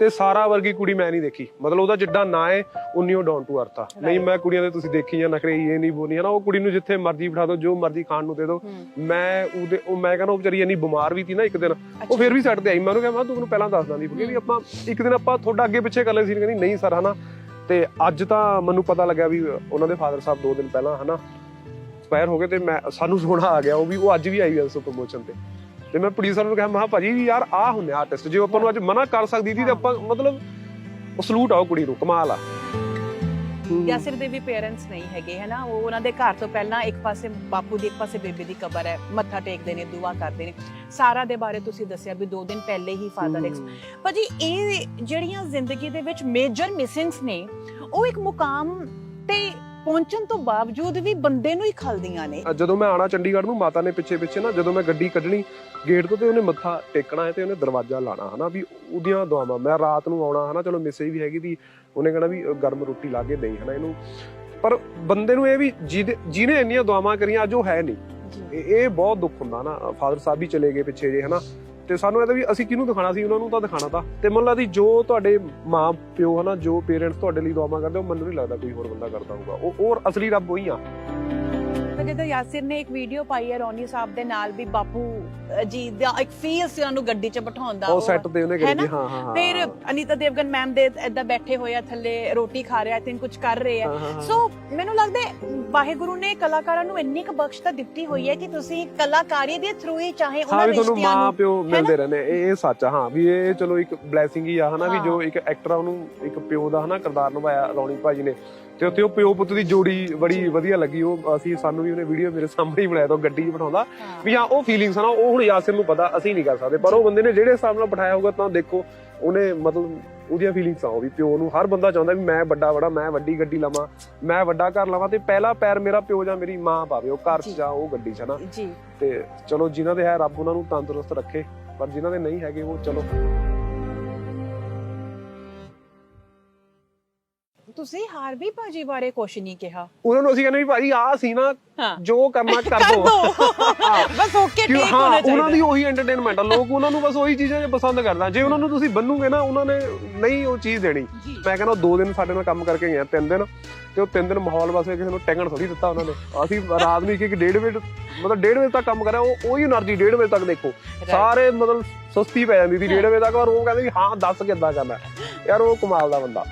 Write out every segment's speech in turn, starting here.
ਤੇ ਸਾਰਾ ਵਰਗੀ ਕੁੜੀ ਮੈਂ ਨਹੀਂ ਦੇਖੀ। ਮਤਲਬ ਉਹਦਾ ਜਿੱਡਾ ਨਾਂ ਹੈ ਉਨੀ ਉਹ ਡਾਊਨ ਟੂ ਅਰਥ ਆ। ਨਹੀਂ ਮੈਂ ਕੁੜੀਆਂ ਦੇ ਤੁਸੀਂ ਦੇਖੀ ਜਾਂ ਨਖਰੇ ਇਹ ਨਹੀਂ ਬੋਨੀ ਹੈ ਨਾ? ਉਹ ਕੁੜੀ ਨੂੰ ਜਿੱਥੇ ਮਰਜ਼ੀ ਬਿਠਾ ਦਿਓ ਜੋ ਮਰਜ਼ੀ ਖਾਣ ਨੂੰ ਦੇ ਦਿਓ। ਮੈਂ ਉਹਦੇ ਉਹ ਮੈਂ ਕਹਿੰਦਾ ਉਹ ਵਿਚਾਰੀ ਇੰਨੀ ਬਿਮਾਰ ਵੀ ਸੀ ਨਾ ਇੱਕ ਦਿਨ। ਉਹ ਫਿਰ ਵੀ ਸੈੱਟ ਤੇ ਆਈ। ਮੈਂ ਉਹਨੂੰ ਕਿਹਾ ਮੈਂ ਕਿਹਾ ਤੂੰ ਮੈਨੂੰ ਪਹਿਲਾਂ ਦੱਸ ਦਾਂਦੀ ਕਿਉਂਕਿ ਵੀ ਆਪਾਂ ਇੱਕ ਦਿਨ ਆਪਾਂ ਤੁਹਾਡਾ ਅੱਗੇ ਪਿੱਛੇ ਕਰ ਲਏ ਸੀ। ਕਹਿੰਦੀ ਨਹੀਂ ਸਰ ਹਨਾ? ਤੇ ਅੱਜ ਤਾਂ ਮੈਨੂੰ ਪਤਾ ਲੱਗਿਆ ਵੀ ਉਹਨਾਂ ਦੇ ਫਾਦਰ ਸਾਹਿਬ ਦੋ ਦਿਨ ਪਹਿਲਾਂ ਹਨਾ ਐਕਸਪਾਇਰ ਹੋ ਗਏ ਤੇ ਮੈਂ ਸਾਨੂੰ ਸੋਣਾ ਆ ਗਿਆ ਉਹ ਵੀ ਉਹ ਅੱਜ ਵੀ ਆਈ ਹੈ ਉਸ ਪ੍ਰੋਮੋਸ਼ਨ ਤੇ। ਤੇ ਮੈਂ ਪ੍ਰੋਡਿਊਸਰ ਨੂੰ ਕਿਹਾ ਮੈਂ ਕਿਹਾ ਭਾਜੀ ਵੀ ਯਾਰ ਆ ਹੁੰਨੇ ਆਰਟਿਸਟ ਜੇ ਆਪਾਂ ਨੂੰ ਅੱਜ ਮਨਾ ਕਰ ਸਕਦੀ ਸੀ ਤੇ ਆਪਾਂ ਮਤਲਬ ਉਹ ਸਲੂਟ ਆ ਉਹ ਕੁੜੀ ਨੂੰ ਕਮਾਲ ਆ। ਯਾਸਿਰ ਦੇ ਵੀ ਪੇਰੈਂਟਸ ਨਹੀਂ ਹੈਗੇ ਹਨਾ? ਉਹ ਉਹਨਾਂ ਦੇ ਘਰ ਤੋਂ ਪਹਿਲਾਂ ਇੱਕ ਪਾਸੇ ਬਾਪੂ ਦੀ ਇੱਕ ਪਾਸੇ ਬੇਬੇ ਦੀ ਕਬਰ ਹੈ ਮੱਥਾ ਟੇਕਦੇ ਨੇ ਦੁਆ ਕਰਦੇ ਨੇ। ਸਾਰਾ ਦੇ ਬਾਰੇ ਤੁਸੀਂ ਦੱਸਿਆ ਵੀ 2 ਦਿਨ ਪਹਿਲੇ ਹੀ ਫਾਦਰ ਐਕਸ ਭਾਜੀ ਇਹ ਜਿਹੜੀਆਂ ਜ਼ਿੰਦਗੀ ਦੇ ਵਿੱਚ ਮੇਜਰ ਮਿਸਿੰਗਸ ਨੇ ਉਹ ਇੱਕ ਮੁਕਾਮ ਤੇ ਪਹੁੰਚਣ ਤੋਂ ਬਾਵਜੂਦ ਵੀ ਬੰਦੇ ਨੂੰ ਹੀ ਖਲਦੀਆਂ ਨੇ। ਜਦੋਂ ਮੈਂ ਆਣਾ ਚੰਡੀਗੜ੍ਹ ਨੂੰ ਮਾਤਾ ਨੇ ਪਿੱਛੇ ਪਿੱਛੇ ਨਾ ਜਦੋਂ ਮੈਂ ਗੱਡੀ ਕੱਢਣੀ ਗੇਟ ਤੋਂ ਤੇ ਉਹਨੇ ਮੱਥਾ ਟੇਕਣਾ ਹੈ ਤੇ ਉਹਨੇ ਦਰਵਾਜ਼ਾ ਲਾਣਾ ਹਨਾ ਵੀ ਉਹਦੀਆਂ ਦੁਆਵਾਂ। ਮੈਂ ਰਾਤ ਨੂੰ ਆਉਣਾ ਹਨਾ ਚਲੋ ਮੈਸੇਜ ਵੀ ਹੈਗੀ ਦੀ ਉਹਨੇ ਕਹਣਾ ਵੀ ਗਰਮ ਰੋਟੀ ਲਾ ਕੇ ਦੇਈ ਹਨਾ ਇਹਨੂੰ। ਪਰ ਬੰਦੇ ਨੂੰ ਇਹ ਵੀ ਜਿਹਨੇ ਇੰਨੀਆਂ ਦੁਆਵਾਂ ਕਰੀਆਂ ਅੱਜ ਉਹ ਹੈ ਨਹੀਂ। ਇਹ ਬਹੁਤ ਦੁੱਖ ਹੁੰਦਾ ਨਾ। ਫਾਦਰ ਸਾਹਿਬ ਵੀ ਚਲੇ ਗਏ ਪਿੱਛੇ ਜੇ ਹਨਾ। ਤੇ ਸਾਨੂੰ ਇਹਦਾ ਵੀ ਅਸੀਂ ਕਿਹਨੂੰ ਦਿਖਾਣਾ ਸੀ? ਉਹਨਾਂ ਨੂੰ ਤਾਂ ਦਿਖਾਣਾ ਤਾਂ। ਤੇ ਮੈਨੂੰ ਲੱਗਦੀ ਜੋ ਤੁਹਾਡੇ ਮਾਂ, ਪਿਓ ਹਨਾ, ਜੋ ਪੇਰੈਂਟਸ ਤੁਹਾਡੇ ਲਈ ਦੁਆਵਾਂ ਕਰਦੇ ਉਹ ਮੈਨੂੰ ਨਹੀਂ ਲੱਗਦਾ ਕੋਈ ਹੋਰ ਬੰਦਾ ਕਰਦਾ ਹੋਊਗਾ। ਉਹ ਉਹ ਅਸਲੀ ਰੱਬ ਉਹੀ ਆ। ਤੇ ਜਦੋਂ ਯਾਸਿਰ ਨੇ ਇੱਕ ਵੀਡੀਓ ਪਾਈ ਹੈ ਰੋਨੀ ਸਾਹਿਬ ਦੇ ਨਾਲ ਵੀ ਬਾਪੂ ਜੀ ਦਾ ਇੱਕ ਫੀਲ ਸੀ ਉਹਨਾਂ ਨੂੰ ਗੱਡੀ 'ਚ ਬਿਠਾਉਂਦਾ ਉਹ ਸੈੱਟ ਤੇ ਉਹਨੇ ਕਰੀ ਹਾਂ ਹਾਂ ਫਿਰ ਅਨੀਤਾ ਦੇਵਗਨ ਮੈਮ ਦੇ ਏਦਾਂ ਬੈਠੇ ਹੋਏ ਆ ਥੱਲੇ ਰੋਟੀ ਖਾ ਰਿਹਾ ਤੇ ਕੁਝ ਕਰ ਰਹੇ ਆ। ਸੋ ਮੈਨੂੰ ਲੱਗਦਾ ਵਾਹਿਗੁਰੂ ਨੇ ਕਲਾਕਾਰਾਂ ਨੂੰ ਇੰਨੀ ਕੁ ਬਖਸ਼ਤਾ ਦਿੱਤੀ ਹੋਈ ਹੈ ਕਿ ਤੁਸੀਂ ਕਲਾਕਾਰੀ ਦੇ ਥਰੂ ਹੀ ਚਾਹੇ ਉਹਨਾਂ ਤੁਹਾਨੂੰ ਰਿਸ਼ਤਿਆਂ ਮਾਂ ਨੂੰ? ਪਿਓ ਮਿਲਦੇ ਰਹਿੰਦੇ ਇਹ ਇਹ ਸੱਚ ਆ ਹਾਂ ਵੀ ਇਹ ਚਲੋ ਇੱਕ ਬਲੇਸਿੰਗ ਹੀ ਆ ਹਨਾ ਵੀ। ਜੋ ਇੱਕ ਐਕਟਰ ਆ ਉਹਨੂੰ ਇੱਕ ਪਿਓ ਦਾ ਹਨਾ ਕਿਰਦਾਰ ਨਿਭਾਇਆ ਰੌਣੀ ਭਾਜੀ ਨੇ। ਤੇ ਉੱਥੇ ਉਹ ਪਿਓ ਪੁੱਤ ਦੀ ਜੋੜੀ ਬੜੀ ਵਧੀਆ ਲੱਗੀ ਉਹ ਅਸੀਂ ਸਾਨੂੰ ਵੀ ਉਹਨੇ ਵੀਡੀਓ ਮੇਰੇ ਸਾਹਮਣੇ ਹੀ ਬਣਾਇਆ ਤਾਂ ਗੱਡੀ 'ਚ ਬਿਠਾਉਂਦਾ। ਵੀ ਹਾਂ ਉਹ ਫੀਲਿੰਗਸ ਨਾ ਉਹ ਹੁਣ ਯਾਸਿਰ ਨੂੰ ਪਤਾ ਅਸੀਂ ਨਹੀਂ ਕਰ ਸਕਦੇ। ਪਰ ਉਹ ਬੰਦੇ ਨੇ ਜਿਹੜੇ ਹਿਸਾਬ ਨਾਲ ਬਿਠਾਇਆ ਹੋਊਗਾ ਤਾਂ ਦੇਖੋ ਉਹਨੇ ਮਤਲਬ ਉਹਦੀਆਂ ਫੀਲਿੰਗਸ ਆ ਉਹ ਵੀ। ਪਿਓ ਨੂੰ ਹਰ ਬੰਦਾ ਚਾਹੁੰਦਾ ਵੀ ਮੈਂ ਵੱਡਾ ਵੱਡਾ ਮੈਂ ਵੱਡੀ ਗੱਡੀ ਲਵਾਂ ਮੈਂ ਵੱਡਾ ਘਰ ਲਵਾਂ ਤੇ ਪਹਿਲਾ ਪੈਰ ਮੇਰਾ ਪਿਓ ਜਾਂ ਮੇਰੀ ਮਾਂ ਪਾਵੇ ਉਹ ਘਰ 'ਚ ਜੀ। ਉਹ ਗੱਡੀ 'ਚ ਹਨਾ ਜੀ। ਤੇ ਚਲੋ ਜਿਨ੍ਹਾਂ ਦੇ ਹੈ ਰੱਬ ਉਹਨਾਂ ਨੂੰ ਤੰਦਰੁਸਤ ਰੱਖੇ ਪਰ ਜਿਨ੍ਹਾਂ ਦੇ ਨਹੀਂ ਹੈਗੇ ਉਹ ਚਲੋ। ਤੁਸੀਂ ਹਾਰਵੀ ਭਾਜੀ ਬਾਰੇ ਕੁਝ ਨਹੀਂ ਕਿਹਾ। ਉਹਨਾਂ ਨੂੰ ਅਸੀਂ ਕਹਿੰਦੇ ਵੀ ਭਾਜੀ ਆਹ ਸੀ ਨਾ ਜੋ ਕਰਨਾ ਕਰ ਦੋ। ਬਸ ਓਕੇ ਠੀਕ ਹੋਣਾ ਚਾਹੀਦਾ। ਉਹਨਾਂ ਦੀ ਉਹੀ ਐਂਟਰਟੇਨਮੈਂਟ ਆ ਲੋਕ ਉਹਨਾਂ ਨੂੰ ਬਸ ਉਹੀ ਚੀਜ਼ਾਂ ਪਸੰਦ ਕਰਦਾ। ਜੇ ਉਹਨਾਂ ਨੂੰ ਤੁਸੀਂ ਬੰਨੂਗੇ ਨਾ ਉਹਨਾਂ ਨੇ ਨਹੀਂ ਉਹ ਚੀਜ਼ ਦੇਣੀ। ਮੈਂ ਕਹਿੰਦਾ ਦੋ ਦਿਨ ਸਾਡੇ ਨਾਲ ਕੰਮ ਕਰਕੇ ਗਿਆ ਤਿੰਨ ਦਿਨ। ਤੇ ਉਹ ਤਿੰਨ ਦਿਨ ਮਾਹੌਲ ਵਾਸਤੇ ਕਿਸੇ ਨੂੰ ਟੈਂਗਣ ਥੋੜੀ ਦਿੱਤਾ ਉਹਨਾਂ ਨੇ। ਅਸੀਂ ਰਾਤ ਨੂੰ ਇੱਕ ਡੇਢ ਵਜੇ ਮਤਲਬ ਡੇਢ ਵਜੇ ਤੱਕ ਕੰਮ ਕਰਿਆ ਉਹ ਉਹੀ એનર્ਜੀ ਡੇਢ ਵਜੇ ਤੱਕ ਦੇਖੋ। ਸਾਰੇ ਮਤਲਬ ਸੁਸਤੀ ਪੈ ਜਾਂਦੀ ਸੀ ਡੇਢ ਵਜੇ ਤੱਕ ਉਹ ਕਹਿੰਦੇ ਵੀ ਹਾਂ ਦੱਸ ਕਿੱਦਾਂ ਕਰਨਾ। ਯਾਰ ਉਹ ਕਮਾਲ ਦਾ ਬੰਦਾ।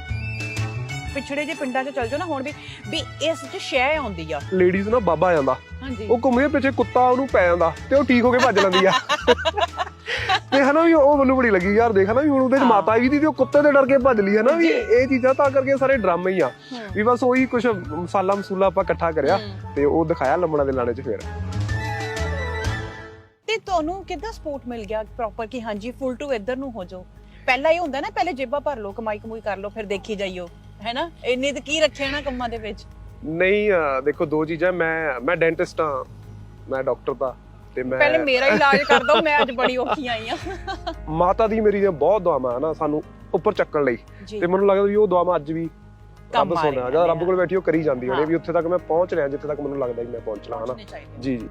ਪਿਛੜੇ ਜੇ ਪਿੰਡਾਂ 'ਚ ਚੱਲ ਜਾਓ ਨਾ ਹੁਣ ਵੀ ਵੀ ਇਸ 'ਚ ਸ਼ੈ ਆਉਂਦੀ ਆ ਲੇਡੀਜ਼ ਨਾ ਬਾਬਾ ਜਾਂਦਾ ਹਾਂਜੀ ਉਹ ਘੁੰਮਦੇ ਪਿੱਛੇ ਕੁੱਤਾ ਉਹਨੂੰ ਪੈ ਜਾਂਦਾ ਤੇ ਉਹ ਠੀਕ ਹੋ ਕੇ ਭੱਜ ਲੈਂਦੀ ਆ ਤੇ ਹਨਾ ਵੀ ਉਹ ਮੈਨੂੰ ਬੜੀ ਲੱਗੀ ਯਾਰ ਦੇਖ ਨਾ ਵੀ ਹੁਣ ਉਹਦੇ ਚ। ਮਾਤਾ ਵੀ ਦੀ ਤੇ ਉਹ ਕੁੱਤੇ ਦੇ ਡਰ ਕੇ ਭੱਜ ਲਈ ਹਨਾ ਵੀ। ਇਹ ਚੀਜ਼ਾਂ ਤਾਂ ਕਰਕੇ ਸਾਰੇ ਡਰਾਮੇ ਹੀ ਆ। ਵੀ ਬਸ ਉਹੀ ਕੁਝ ਮਸਾਲਾ ਮਸੂਲਾ ਆਪਾਂ ਇਕੱਠਾ ਕਰਿਆ। ਤੇ ਉਹ ਦਿਖਾਇਆ ਲੰਮਣਾ ਦੇ ਲਾਣੇ ਚ ਫੇਰ ਤੇ ਤੁਹਾਨੂੰ ਕਿੱਦਾਂ ਸਪੋਰਟ ਮਿਲ ਗਿਆ ਪ੍ਰੋਪਰ ਕਿ ਹਾਂਜੀ ਫੁੱਲ ਟੂ ਇੱਧਰ ਨੂੰ ਹੋ ਜਾਓ ਪਹਿਲਾਂ ਇਹ ਹੁੰਦਾ ਨਾ ਪਹਿਲੇ ਜੇਬਾਂ ਭਰ ਲਓ ਕਮਾਈ ਕਮੂਈ ਕਰ ਲਓ ਫਿਰ ਦੇਖੀ ਜਾਈਓ ਹੈਨਾ? ਇੰਨੇ ਤੇ ਕੀ ਰੱਖਿਆ ਨਾ ਕੰਮਾਂ ਦੇ ਵਿੱਚ? ਨਹੀਂ ਅਹ, ਦੇਖੋ ਦੋ ਚੀਜ਼ਾਂ ਮੈਂ ਮੈਂ ਡੈਂਟਿਸਟ ਆ ਮੈਂ ਡਾਕਟਰ ਦਾ ਤੇ ਮੈਂ ਪਹਿਲੇ ਮੇਰਾ ਇਲਾਜ ਕਰ ਦੋ ਮੈਂ ਅੱਜ ਬੜੀ ਔਖੀ ਆਈ ਆ। ਮਾਤਾ ਦੀ ਮੇਰੀ ਦੀਆਂ ਬਹੁਤ ਦੁਆਵਾਂ ਹਨਾ ਸਾਨੂੰ ਉੱਪਰ ਚੱਕਣ ਲਈ। ਜੀ। ਤੇ ਮੈਨੂੰ ਲੱਗਦਾ ਵੀ ਉਹ ਦੁਆਵਾਂ ਅੱਜ ਵੀ ਕੰਮ ਰੱਬ ਆ ਸੋਨਾ ਰਹੀਆਂ ਜਦ ਰੱਬ ਨੇ। ਕੋਲ ਬੈਠੀ ਉਹ ਕਰੀ ਜਾਂਦੀ ਹੋਣੀ ਹਾਂ। ਵੀ ਉੱਥੇ ਤੱਕ ਮੈਂ ਪਹੁੰਚ ਰਿਹਾ ਜਿੱਥੇ ਤੱਕ ਮੈਨੂੰ ਲੱਗਦਾ ਵੀ ਮੈਂ ਪਹੁੰਚਣਾ ਹਨਾ? ਪਹੁੰਚਣੇ ਚਾਹੀਦੇ। ਜੀ ਜੀ।